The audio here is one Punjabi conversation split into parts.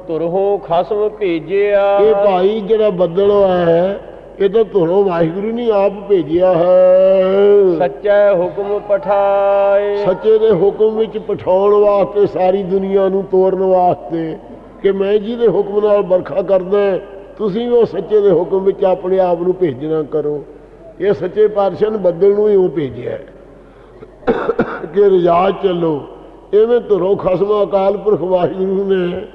ਤੁਰਹੋਂ ਖਸਮ ਭੇਜਿਆ। ਇਹ ਭਾਈ ਜਿਹੜਾ ਬੱਦਲ ਹੋਇਆ ਹੈ ਇਹ ਤਾਂ ਧੁਰੋਂ ਵਾਹਿਗੁਰੂ ਨੇ ਆਪ ਭੇਜਿਆ ਹੈ। ਸੱਚਾ ਹੁਕਮ ਪਠਾਏ। ਸੱਚੇ ਦੇ ਹੁਕਮ ਵਿੱਚ ਪਠਾਉਣ ਵਾਸਤੇ ਸਾਰੀ ਦੁਨੀਆ ਨੂੰ ਤੋਰਨ ਵਾਸਤੇ ਕਿ ਮੈਂ ਜਿਹਦੇ ਹੁਕਮ ਨਾਲ ਵਰਖਾ ਕਰਦਾ ਤੁਸੀਂ ਉਹ ਸੱਚੇ ਦੇ ਹੁਕਮ ਵਿੱਚ ਆਪਣੇ ਆਪ ਨੂੰ ਭੇਜਣਾ ਕਰੋ। ਇਹ ਸੱਚੇ ਪਾਤਸ਼ਾਹ ਨੇ ਬੱਦਲ ਨੂੰ ਹੀ ਉਹ ਭੇਜਿਆ ਕਿ ਰਜਾਜ ਚੱਲੋ। ਐਵੇਂ ਧੁਰੋਂ ਖਸਮ ਅਕਾਲ ਪੁਰਖ ਵਾਹਿਗੁਰੂ ਨੇ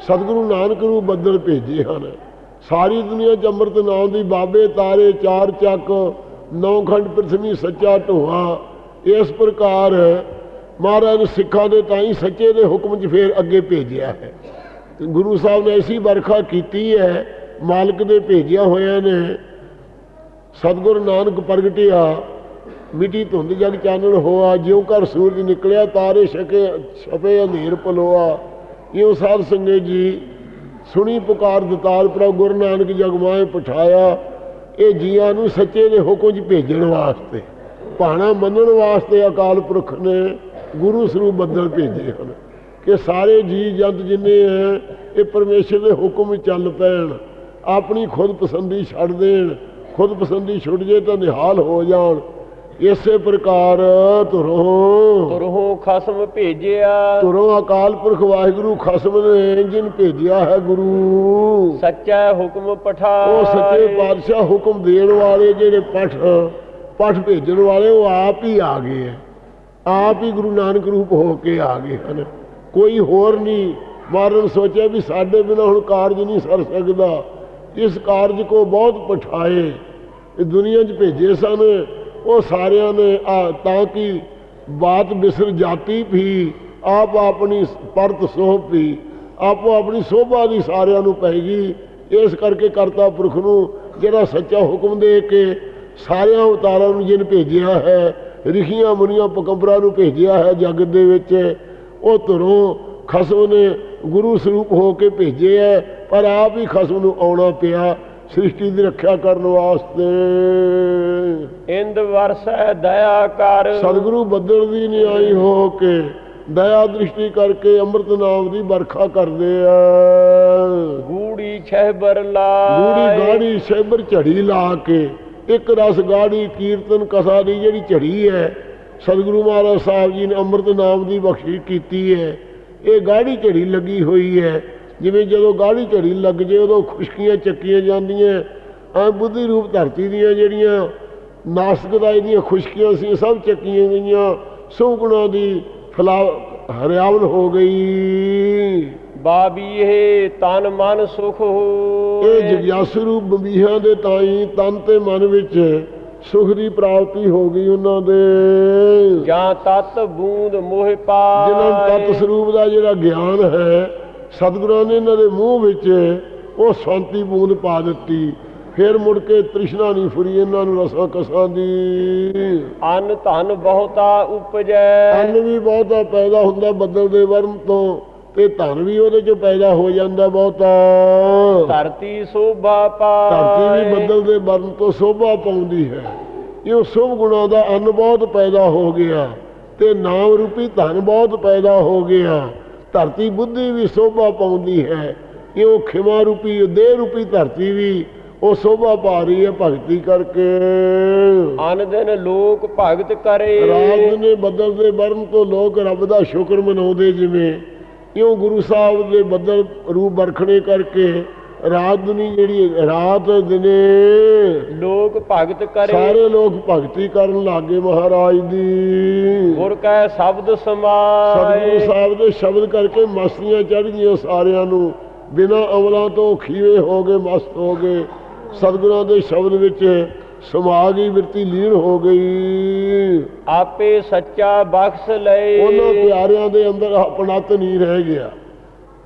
ਸਤਿਗੁਰੂ ਨਾਨਕ ਨੂੰ ਬੱਦਲ ਭੇਜੇ ਹਨ। ਸਾਰੀ ਦੁਨੀਆ 'ਚ ਅੰਮ੍ਰਿਤ ਨਾਮ ਦੀ ਬਾਬੇ, ਤਾਰੇ, ਚਾਰ ਚੱਕ, ਨੌ ਖੰਡ ਪ੍ਰਥਮੀ ਸੱਚਾ ਢੋਆ। ਇਸ ਪ੍ਰਕਾਰ ਮਹਾਰਾਜ ਨੇ ਸਿੱਖਾਂ ਦੇ ਤਾਂ ਹੀ ਸੱਚੇ ਦੇ ਹੁਕਮ 'ਚ ਫੇਰ ਅੱਗੇ ਭੇਜਿਆ ਹੈ। ਗੁਰੂ ਸਾਹਿਬ ਨੇ ਐਸੀ ਵਰਖਾ ਕੀਤੀ ਹੈ, ਮਾਲਕ ਦੇ ਭੇਜਿਆ ਹੋਇਆ ਨੇ। ਸਤਿਗੁਰੂ ਨਾਨਕ ਪ੍ਰਗਟਿਆ, ਮਿੱਟੀ ਧੁੰਦ ਜਗ ਚਾਨਣ ਹੋਆ, ਜਿਉ ਕਰ ਸੂਰਜ ਨਿਕਲਿਆ, ਤਾਰੇ ਛਕੇ, ਛਪੇ ਅੰਧੇਰ ਪਲੋਆ। ਇਉ ਸਾਧ ਸੰਗੇ ਜੀ ਸੁਣੀ ਪੁਕਾਰ ਦਤਾਲ, ਪ੍ਰਭ ਗੁਰੂ ਨਾਨਕ ਜਗ ਪਠਾਇਆ, ਇਹ ਜੀਆਂ ਨੂੰ ਸੱਚੇ ਦੇ ਹੁਕਮ 'ਚ ਭੇਜਣ ਵਾਸਤੇ, ਭਾਣਾ ਮੰਨਣ ਵਾਸਤੇ ਅਕਾਲ ਪੁਰਖ ਨੇ ਗੁਰੂ ਸਰੂਪ ਬੱਦਲ ਭੇਜੇ ਹਨ ਕਿ ਸਾਰੇ ਜੀ ਜੰਤ ਜਿੰਨੇ ਹੈ, ਇਹ ਪਰਮੇਸ਼ਰ ਦੇ ਹੁਕਮ ਚੱਲ ਪੈਣ, ਆਪਣੀ ਖੁਦ ਪਸੰਦੀ ਛੱਡ ਦੇਣ, ਖੁਦ ਪਸੰਦੀ ਛੁੱਟ ਜੇ ਤਾਂ ਨਿਹਾਲ ਹੋ ਜਾਣ ਇਸੇ ਪ੍ਰਕਾਰ ਤੁਰੋਂ। ਤੁਰਹੋਂ ਖਸਮ ਭੇਜਿਆ। ਤੁਰੋਂ ਅਕਾਲ ਪੁਰਖ ਵਾਹਿਗੁਰੂ ਖਸਮ ਨੇ ਜਿਨ ਭੇਜਿਆ ਹੈ ਗੁਰੂ। ਸੱਚਾ ਹੁਕਮ ਪਠਾਏ। ਉਹ ਸੱਚੇ ਪਾਤਸ਼ਾਹ ਹੁਕਮ ਦੇਣ ਵਾਲੇ ਜਿਹੜੇ ਪਠ ਪਠ ਭੇਜਣ ਵਾਲੇ ਉਹ ਆਪ ਹੀ ਆ ਗਏ ਹੈ। ਆਪ ਹੀ ਗੁਰੂ ਨਾਨਕ ਰੂਪ ਹੋ ਕੇ ਆ ਗਏ ਹਨ। ਕੋਈ ਹੋਰ ਨਹੀਂ। ਮਾਰਨ ਸੋਚਿਆ ਵੀ ਸਾਡੇ ਬਿਨਾ ਹੁਣ ਕਾਰਜ ਨਹੀਂ ਸਰ ਸਕਦਾ। ਇਸ ਕਾਰਜ ਕੋ ਬਹੁਤ ਪਠਾਏ। ਇਹ ਦੁਨੀਆ 'ਚ ਭੇਜੇ ਸਨ। ਉਹ ਸਾਰਿਆਂ ਨੇ, ਆ ਤਾਂ ਕਿ ਬਾਤ ਬਿਸਰ ਜਾਤੀ ਵੀ, ਆਪ ਆਪਣੀ ਪਰਤ ਸੋਭ ਵੀ, ਆਪੋ ਆਪਣੀ ਸੋਭਾ ਦੀ ਸਾਰਿਆਂ ਨੂੰ ਪੈ ਇਸ ਕਰਕੇ ਕਰਤਾ ਪੁਰਖ ਨੂੰ ਜਿਹੜਾ ਸੱਚਾ ਹੁਕਮ ਦੇ ਕੇ ਸਾਰਿਆਂ ਅਵਤਾਰਾਂ ਨੂੰ ਜਿਨ ਭੇਜਿਆ ਹੈ, ਰਿਖੀਆਂ, ਮੁਨੀਆਂ ਪਕੰਬਰਾਂ ਨੂੰ ਭੇਜਿਆ ਹੈ ਜਗਤ ਦੇ ਵਿੱਚ, ਉਹ ਧਰੋਂ ਖਸਮ ਨੇ ਗੁਰੂ ਸਰੂਪ ਹੋ ਕੇ ਭੇਜੇ ਹੈ, ਪਰ ਆਪ ਹੀ ਖਸਮ ਨੂੰ ਆਉਣਾ ਪਿਆ। ਸ੍ਰਿਸ਼ਟੀ ਦੀ ਰੱਖਿਆ ਕਰਨ ਵਾਸਤੇ। ਇੰਦ ਵਰਸੈ ਦਇਆ ਕਰ। ਸਤਿਗੁਰੂ ਬੱਦਲ ਦੀ ਨਿਆਈ ਹੋ ਕੇ ਦਇਆ ਦ੍ਰਿਸ਼ਟੀ ਕਰਕੇ ਅੰਮ੍ਰਿਤ ਨਾਮ ਦੀ ਵਰਖਾ ਕਰਦੇ ਆ। ਗੂੜੀ ਛਹਿਬਰ ਗੂੜੀ ਲਾਏ। ਗਾੜੀ ਸੇਬਰ ਝੜੀ ਲਾ ਕੇ ਇੱਕ ਰਸ ਗਾੜੀ ਕੀਰਤਨ ਕਥਾ ਦੀ ਜਿਹੜੀ ਝੜੀ ਹੈ ਸਤਿਗੁਰੂ ਮਹਾਰਾਜ ਸਾਹਿਬ ਜੀ ਨੇ ਅੰਮ੍ਰਿਤ ਨਾਮ ਦੀ ਬਖਸ਼ਿਸ਼ ਕੀਤੀ ਹੈ। ਇਹ ਗਾੜੀ ਝੜੀ ਲੱਗੀ ਹੋਈ ਹੈ। ਜਿਵੇਂ ਜਦੋਂ ਗਾੜੀ ਝੜੀ ਲੱਗ ਜੇ ਉਦੋਂ ਖੁਸ਼ਕੀਆਂ ਚੱਕੀਆਂ ਜਾਂਦੀਆਂ ਐ ਬੁੱਧੀ ਰੂਪ ਧਰਤੀ ਦੀਆਂ ਜਿਹੜੀਆਂ ਨਾਸਕਤਾ ਇਹਦੀਆਂ ਖੁਸ਼ਕੀਆਂ ਸੀ ਸਭ ਚੱਕੀਆਂ ਗਈਆਂ। ਸੁਗੁਣਾ ਦੀ ਫਲਾ ਹਰਿਆਵਲ ਹੋ ਗਈ। ਬਾਬੀਏ ਤਨ ਮਨ ਸੁਖ ਇਹ ਹੋਏ ਜਗਿਆਸੂ ਰੂਪ ਬੰਬੀਹਾਂ ਦੇ ਤਾਈ ਤਨ ਤੇ ਮਨ ਵਿੱਚ ਸੁਖ ਦੀ ਪ੍ਰਾਪਤੀ ਹੋ ਗਈ ਉਹਨਾਂ ਦੇ। ਜਾਂ ਤਤ ਬੂੰਦ ਮੋਹ ਜਿਨ੍ਹਾਂ ਨੂੰ ਤਤ ਸਰੂਪ ਦਾ ਜਿਹੜਾ ਗਿਆਨ ਹੈ ਸਤਿਗੁਰਾਂ ਨੇ ਇਹਨਾਂ ਦੇ ਮੂੰਹ ਵਿੱਚ ਉਹ ਸ਼ਾਂਤੀ ਬੂੰਦ ਪਾ ਦਿੱਤੀ। ਫਿਰ ਮੁੜ ਕੇ ਤ੍ਰਿਸ਼ਨਾ ਨਹੀਂ ਫੁਰੀ ਇਹਨਾਂ ਨੂੰ ਰਸਾਂ ਕਸਾਂ ਦੀ। ਅਨ ਧਨ ਬਹੁਤਾ ਉਪਜੈ। ਅੰਨ ਵੀ ਬਹੁਤਾ ਪੈਦਾ ਹੁੰਦਾ ਬੱਦਲ ਦੇ ਵਰਮ ਤੋਂ ਤੇ ਧਨ ਵੀ ਉਹਦੇ ਚੋਂ ਪੈਦਾ ਹੋ ਜਾਂਦਾ ਬਹੁਤਾ। ਧਰਤੀ ਸੋਭਾ ਧਰਤੀ ਪਾਏ ਵੀ ਬੱਦਲ ਦੇ ਵਰਨ ਤੋਂ ਸ਼ੋਭਾ ਪਾਉਂਦੀ ਹੈ। ਇਹ ਸ਼ੁਭ ਗੁਣਾਂ ਦਾ ਅੰਨ ਬਹੁਤ ਪੈਦਾ ਹੋ ਗਿਆ ਤੇ ਨਾਮ ਰੂਪੀ ਧਨ ਬਹੁਤ ਪੈਦਾ ਹੋ ਗਿਆ। ਧਰਤੀ ਬੁੱਧੀ ਵੀ ਸ਼ੋਭਾ ਪਾਉਂਦੀ ਹੈ। ਇਹ ਖਿਮਾ ਰੂਪੀ ਦੇਹ ਰੂਪੀ ਧਰਤੀ ਵੀ ਉਹ ਸ਼ੋਭਾ ਪਾ ਰਹੀ ਹੈ ਭਗਤੀ ਕਰਕੇ। ਅਨ ਦਿਨ ਲੋਕ ਭਗਤ ਕਰੇ। ਰਾਤ ਨੇ ਬੱਦਲ ਦੇ ਵਰਨ ਤੋਂ ਲੋਕ ਰੱਬ ਦਾ ਸ਼ੁਕਰ ਮਨਾਉਂਦੇ ਜਿਵੇਂ ਇਉਂ ਗੁਰੂ ਸਾਹਿਬ ਦੇ ਬੱਦਲ ਰੂਪ ਵਰਖਣੇ ਕਰਕੇ ਰਾਤ ਦੁਨੀ ਜਿਹੜੀ ਰਾਤ ਦਿਨੇ ਲੋਕ ਭਗਤ ਕਰੇ। ਸਾਰੇ ਲੋਕ ਭਗਤੀ ਕਰਨ ਲੱਗੇ ਮਹਾਰਾਜ ਦੀ। ਗੁਰ ਕੈ ਸ਼ਬਦ ਸਤਿਗੁਰੂ ਸਮਾਏ ਸਾਹਿਬ ਦੇ ਸ਼ਬਦ ਕਰਕੇ ਮਸਤੀਆਂ ਚੜ ਗਈਆਂ ਸਾਰਿਆਂ ਨੂੰ। ਬਿਨਾਂ ਅਮਲਾਂ ਤੋਂ ਖੀਵੇ ਹੋ ਗਏ ਮਸਤ ਹੋ ਗਏ। ਸਤਿਗੁਰਾਂ ਦੇ ਸ਼ਬਦ ਵਿੱਚ ਸਮਾ ਗਈ ਬਿਰਤੀ ਲੀਨ ਹੋ ਗਈ। ਆਪੇ ਸੱਚਾ ਬਖਸ਼ ਲਏ। ਉਹਨਾਂ ਪਿਆਰਿਆਂ ਦੇ ਅੰਦਰ ਆਪਣਤ ਨਹੀਂ ਰਹਿ ਗਿਆ।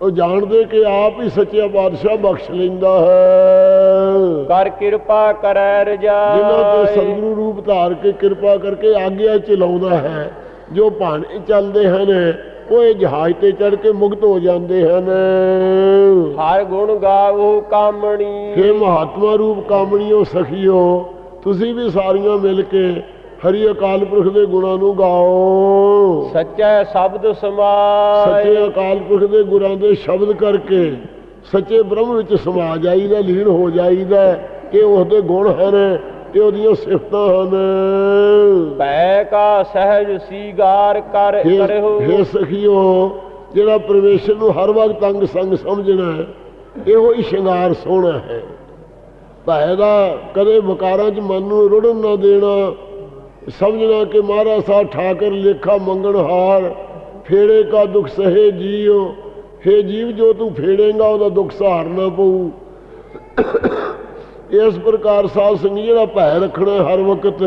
ਉਹ ਜਾਣਦੇ ਕਿ ਆਪ ਹੀ ਸੱਚਾ ਬਾਦਸ਼ਾਹ ਬਖਸ਼ ਲੈਂਦਾ ਹੈ। ਕਰ ਕਿਰਪਾ ਕਰੈ ਜਿਨ੍ਹਾਂ ਤੇ ਰਜਾਈ ਸਤਿਗੁਰੂ ਰੂਪ ਧਾਰ ਕੇ ਕਿਰਪਾ ਕਰਕੇ ਆਗਿਆ ਚਲਾਉਂਦਾ ਹੈ ਜੋ ਭਾਣੇ ਚੱਲਦੇ ਹਨ ਉਹ ਇਹ ਜਹਾਜ਼ ਤੇ ਚੜ ਕੇ ਮੁਕਤ ਹੋ ਜਾਂਦੇ ਹਨ। ਹਰ ਗੁਣ ਗਾਵੋ ਕਾਮਣੀ। ਕਿ ਮਹਾਤਮਾ ਰੂਪ ਕਾਮਣੀਓ ਸਖੀਓ ਤੁਸੀਂ ਵੀ ਸਾਰੀਆਂ ਮਿਲ ਕੇ ਹਰੀ ਅਕਾਲ ਪੁਰਖ ਦੇ ਗੁਣਾਂ ਨੂੰ ਗਾਓ। ਸੱਚੇ ਸ਼ਬਦ ਸਮਾਏ। ਸੱਚੇ ਅਕਾਲ ਪੁਰਖ ਦੇ ਗੁਰਾਂ ਦੇ ਸ਼ਬਦ ਕਰਕੇ ਸੱਚੇ ਬ੍ਰਹਮ ਵਿੱਚ ਸਮਾ ਜਾਈਦਾ ਲੀਨ ਹੋ ਜਾਈਦਾ ਇਹ ਉਹਦੇ ਗੁਣ ਹਨ ਤੇ ਉਹਦੀਆਂ ਸਿਫਤਾਂ ਹਨ। ਭੈ ਕਾ ਸਹਿਜ ਸੀਗਾਰ ਕਰ ਕਰਹੁ ਹੇ ਸਖੀਓ ਜਿਹੜਾ ਪਰਮੇਸ਼ਰ ਨੂੰ ਹਰ ਵਕਤ ਅੰਗ ਸੰਗ ਸਮਝਣਾ ਹੈ ਇਹੋ ਹੀ ਸ਼ਿੰਗਾਰ ਸੋਹਣਾ ਹੈ। ਭੈ ਦਾ ਕਦੇ ਵਿਕਾਰਾਂ 'ਚ ਮਨ ਨੂੰ ਰੁੜਨ ਨਾ ਦੇਣਾ ਸਮਝਣਾ ਕਿ ਮਹਾਰਾਜ ਸਾਹਿਬ ਠਾਕਰ ਲੇਖਾ ਮੰਗਣ ਹਾਰ ਫੇੜੇ ਕਾ ਦੁੱਖ ਸਹੇ ਜੀਓ ਹੇ ਜੀਵ ਜੋ ਤੂੰ ਫੇੜੇਗਾ ਉਹਦਾ ਦੁੱਖ ਸਹਾਰਨਾ ਪਊ। ਇਸ ਪ੍ਰਕਾਰ ਸਾਧ ਸੰਗ ਜਿਹੜਾ ਭੈ ਰੱਖਣਾ ਹਰ ਵਕਤ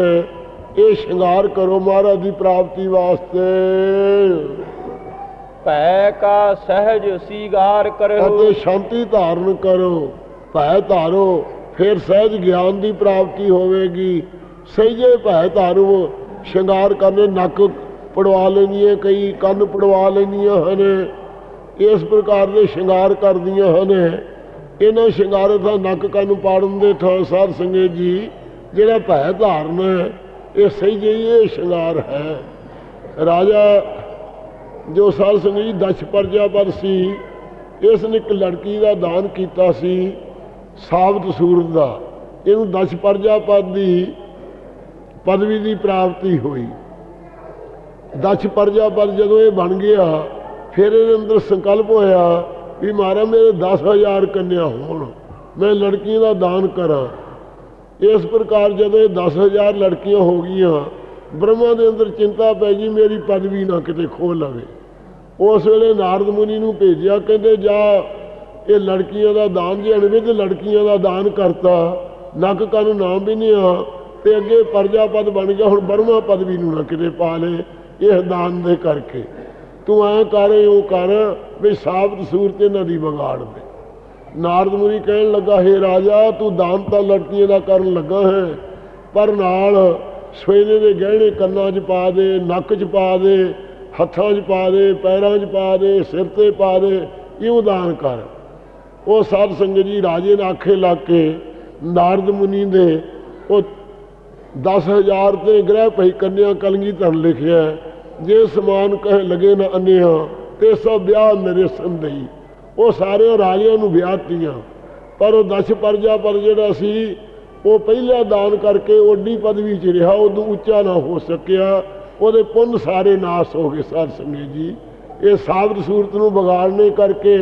ਇਹ ਸ਼ਿੰਗਾਰ ਕਰੋ ਮਹਾਰਾਜ ਦੀ ਪ੍ਰਾਪਤੀ ਵਾਸਤੇ। ਭੈ ਕਾ ਸਹਿਜ ਸੀਗਾਰ ਕਰਹੁ। ਅਤੇ ਸ਼ਾਂਤੀ ਧਾਰਨ ਕਰੋ ਭੈ ਧਾਰੋ ਫਿਰ ਸਹਿਜ ਗਿਆਨ ਦੀ ਪ੍ਰਾਪਤੀ ਹੋਵੇਗੀ। ਸਹਿਜੇ ਭੈ ਧਾਰੂ ਸ਼ਿੰਗਾਰ ਕਰਨੇ ਨੱਕ ਪੜਵਾ ਲੈਣੀਆਂ ਕਈ ਕੰਨ ਪੜਵਾ ਲੈਂਦੀਆਂ ਹਨ। ਇਸ ਪ੍ਰਕਾਰ ਦੇ ਸ਼ਿੰਗਾਰ ਕਰਦੀਆਂ ਹਨ। ਇਹਨਾਂ ਸ਼ਿੰਗਾਰ ਦਾ ਨੱਕ ਕੰਨ ਪਾੜਨ ਦੇ ਥਾਂ ਸਾਧ ਸੰਗਤ ਜੀ, ਜਿਹੜਾ ਭੈ ਧਾਰਨ ਇਹ ਸਹੀ ਹੀ ਇਹ ਸ਼ਿੰਗਾਰ ਹੈ। ਰਾਜਾ ਜੋ ਸਾਧ ਸੰਗਤ ਜੀ ਦਸ਼ ਪਰਜਾਪਤ ਸੀ ਇਸ ਨੇ ਇੱਕ ਲੜਕੀ ਦਾ ਦਾਨ ਕੀਤਾ ਸੀ, ਸਾਬਤ ਸੂਰਤ ਦਾ। ਇਹਨੂੰ ਦਸ਼ ਪਰਜਾਪਤ ਦੀ ਪਦਵੀ ਦੀ ਪ੍ਰਾਪਤੀ ਹੋਈ। ਦਸ਼ ਪਰਜਾ ਪਰਜਾਪਤ ਜਦੋਂ ਇਹ ਬਣ ਗਿਆ, ਫਿਰ ਇਹਦੇ ਅੰਦਰ ਸੰਕਲਪ ਹੋਇਆ ਵੀ ਮਾਰਾ ਮੇਰੇ 10000 ਕੰਨਿਆ ਹੋਣ, ਮੈਂ ਲੜਕੀਆਂ ਦਾ ਦਾਨ ਕਰਾਂ। ਇਸ ਪ੍ਰਕਾਰ ਜਦੋਂ ਇਹ 10000 ਲੜਕੀਆਂ ਹੋ ਗਈਆਂ, ਬ੍ਰਹਮਾ ਦੇ ਅੰਦਰ ਚਿੰਤਾ ਪੈ ਗਈ, ਮੇਰੀ ਪਦਵੀ ਨਾ ਕਿਤੇ ਖੋਹ ਲਵੇ। ਉਸ ਵੇਲੇ ਨਾਰਦ ਮੁਨੀ ਨੂੰ ਭੇਜਿਆ, ਕਹਿੰਦੇ, ਜਾ, ਇਹ ਲੜਕੀਆਂ ਦਾ ਦਾਨ, ਜੇ ਤੇ ਲੜਕੀਆਂ ਦਾ ਦਾਨ ਕਰਤਾ, ਨੱਕ ਕੰਨ ਨਾਮ ਵੀ ਨਹੀਂ ਆ ਤੇ ਅੱਗੇ ਪਰਜਾ ਪਦ ਬਣ ਗਿਆ, ਹੁਣ ਬਰਮਾ ਪਦ ਵੀ ਨੂੰ ਨਾ ਕਿਤੇ ਪਾ ਲੇ, ਇਹ ਦਾਨ ਦੇ ਕਰਕੇ। ਤੂੰ ਐ ਕਰ ਉਹ ਕਰ ਵੀ ਸਾਬਤ ਸੂਰਤ ਇਹਨਾਂ ਦੀ ਵਿਗਾੜ ਦੇ। ਨਾਰਦ ਮੁਨੀ ਕਹਿਣ ਲੱਗਾ, ਹੈ ਰਾਜਾ, ਤੂੰ ਦਾਨ ਤਾਂ ਲੜਕੀਆਂ ਦਾ ਕਰਨ ਲੱਗਾ ਹੈ, ਪਰ ਨਾਲ ਸਵੇਨੇ ਦੇ ਗਹਿਣੇ ਕੰਨਾਂ 'ਚ ਪਾ ਦੇ, ਨੱਕ 'ਚ ਪਾ ਦੇ, ਹੱਥਾਂ 'ਚ ਪਾ ਦੇ, ਪੈਰਾਂ 'ਚ ਪਾ ਦੇ, ਸਿਰ ਤੇ ਪਾ ਦੇ, ਇਉਂ ਦਾਨ ਕਰ। ਉਹ ਸਾਧ ਸੰਗਤ ਜੀ ਰਾਜੇ ਨੇ ਆਖੇ ਲੱਗ ਕੇ ਨਾਰਦ ਮੁਨੀ ਦੇ ਉਹ 10000 ਤੇ ਗ੍ਰਹਿ ਭਈ ਕੰਨਿਆ ਕਲਗੀ ਧਨ ਲਿਖਿਆ ਜੇ ਸਮਾਨ ਕਹੇ ਲਗੇ ਨਾ ਅੰਨਿਆ ਤੇ ਸਭ ਵਿਆਹ ਮੇਰੇ ਸੰਦਈ ਉਹ ਸਾਰੇ ਰਾਜਿਆਂ ਨੂੰ ਵਿਆਹਤੀਆਂ। ਪਰ ਉਹ ਦਸ਼ ਪਰਜਾ ਪਰ ਜਿਹੜਾ ਸੀ, ਉਹ ਪਹਿਲਾ ਦਾਨ ਕਰਕੇ ਓਡੀ ਪਦਵੀ 'ਚ ਰਿਹਾ ਉਦੋਂ ਉੱਚਾ ਨਾ ਹੋ ਸਕਿਆ। ਉਹਦੇ ਪੁੰਨ ਸਾਰੇ ਨਾਸ ਹੋ ਗਏ ਸਾਧ ਸੰਗਤ ਜੀ। ਇਹ ਸਾਬਤ ਸੂਰਤ ਨੂੰ ਵਿਗਾੜਨੇ ਕਰਕੇ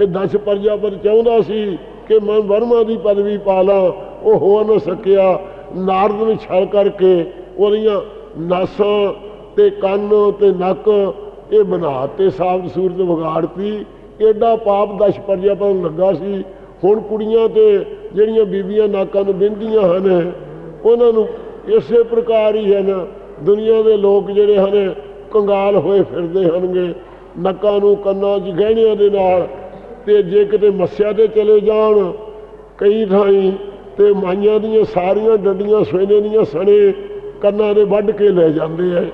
ਇਹ ਦਸ਼ ਪਰਜਾ ਪਰ ਚਾਹੁੰਦਾ ਸੀ ਕਿ ਮੈਂ ਵਰਮਾ ਦੀ ਪਦਵੀ ਪਾ ਲਾਂ, ਉਹ ਹੋ ਨਾ ਸਕਿਆ। ਨਾਰਦ ਨੂੰ ਛਲ ਕਰਕੇ ਉਹਦੀਆਂ ਨਾਸਾਂ ਤੇ ਕੰਨ ਤੇ ਨੱਕ ਇਹ ਬਣਾ ਤੇ ਸਾਬਤ ਸੂਰਤ ਵਿਗਾੜਤੀ। ਐਡਾ ਪਾਪ ਦਸ਼ ਪਰਜਾ ਪਰ ਲੱਗਾ ਸੀ। ਹੁਣ ਕੁੜੀਆਂ ਤੇ ਜਿਹੜੀਆਂ ਬੀਬੀਆਂ ਨਾਕਾਂ ਨੂੰ ਬਿੰਦੀਆਂ ਹਨ, ਉਹਨਾਂ ਨੂੰ ਇਸੇ ਪ੍ਰਕਾਰ ਹੀ ਹਨ। ਦੁਨੀਆ ਦੇ ਲੋਕ ਜਿਹੜੇ ਹਨ, ਕੰਗਾਲ ਹੋਏ ਫਿਰਦੇ ਹਨਗੇ ਨੱਕਾਂ ਨੂੰ ਕੰਨਾਂ 'ਚ ਗਹਿਣਿਆਂ ਦੇ ਨਾਲ ਤੇ ਜੇ ਕਿਤੇ ਮੱਸਿਆ ਤੇ ਚਲੇ ਜਾਣ, ਕਈ ਥਾਈਂ ਤੇ ਮਾਈਆਂ ਦੀਆਂ ਸਾਰੀਆਂ ਡੰਡੀਆਂ ਸੋਨੇ ਦੀਆਂ ਸਣੇ ਕੰਨਾਂ ਦੇ ਵੱਢ ਕੇ ਲੈ ਜਾਂਦੇ ਐ।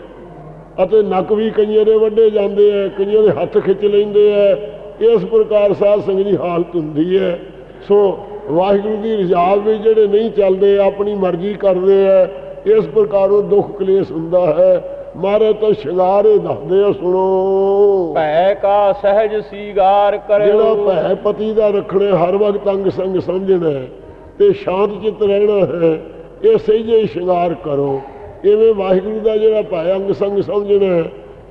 ਅਤੇ ਨੱਕ ਵੀ ਕਈਆਂ ਦੇ ਵੱਢੇ ਜਾਂਦੇ ਐ ਕਈਆਂ ਦੇ ਹੱਥ ਖਿੱਚ ਲੈਂਦੇ ਐ। ਇਸ ਪ੍ਰਕਾਰ ਸਾਧ ਸੰਗਤ ਦੀ ਹਾਲਤ ਹੁੰਦੀ ਹੈ ਸੋ ਵਾਹਿਗੁਰੂ ਦੀ ਰਜ਼ਾਬ ਵਿੱਚ ਜਿਹੜੇ ਨਹੀਂ ਚੱਲਦੇ ਆਪਣੀ ਮਰਜ਼ੀ ਕਰਦੇ ਐ। ਇਸ ਪ੍ਰਕਾਰ ਉਹ ਦੁੱਖ ਕਲੇਸ਼ ਹੁੰਦਾ ਹੈ। ਮਾਰੇ ਤਾਂ ਸ਼ਿੰਗਾਰੇ ਦੱਸਦੇ ਆ ਸੁਣੋ। ਭੈ ਕਾ ਸਹਿਜ ਸੀਗਾਰ ਜਿਹੜਾ ਕਰਹੁ ਭੈ ਪਤੀ ਦਾ ਰੱਖਣਾ ਹਰ ਵਕਤ ਅੰਗ ਸੰਗ ਸਮਝਣਾ ਹੈ। ਤੇ ਸ਼ਾਂਤ ਚਿੱਤ ਰਹਿਣਾ ਹੈ, ਇਹ ਸਹਿਜੇ ਹੀ ਸ਼ਿੰਗਾਰ ਕਰੋ। ਇਵੇਂ ਵਾਹਿਗੁਰੂ ਦਾ ਜਿਹੜਾ ਭੈ ਅੰਗ ਸੰਗ ਸਮਝਣਾ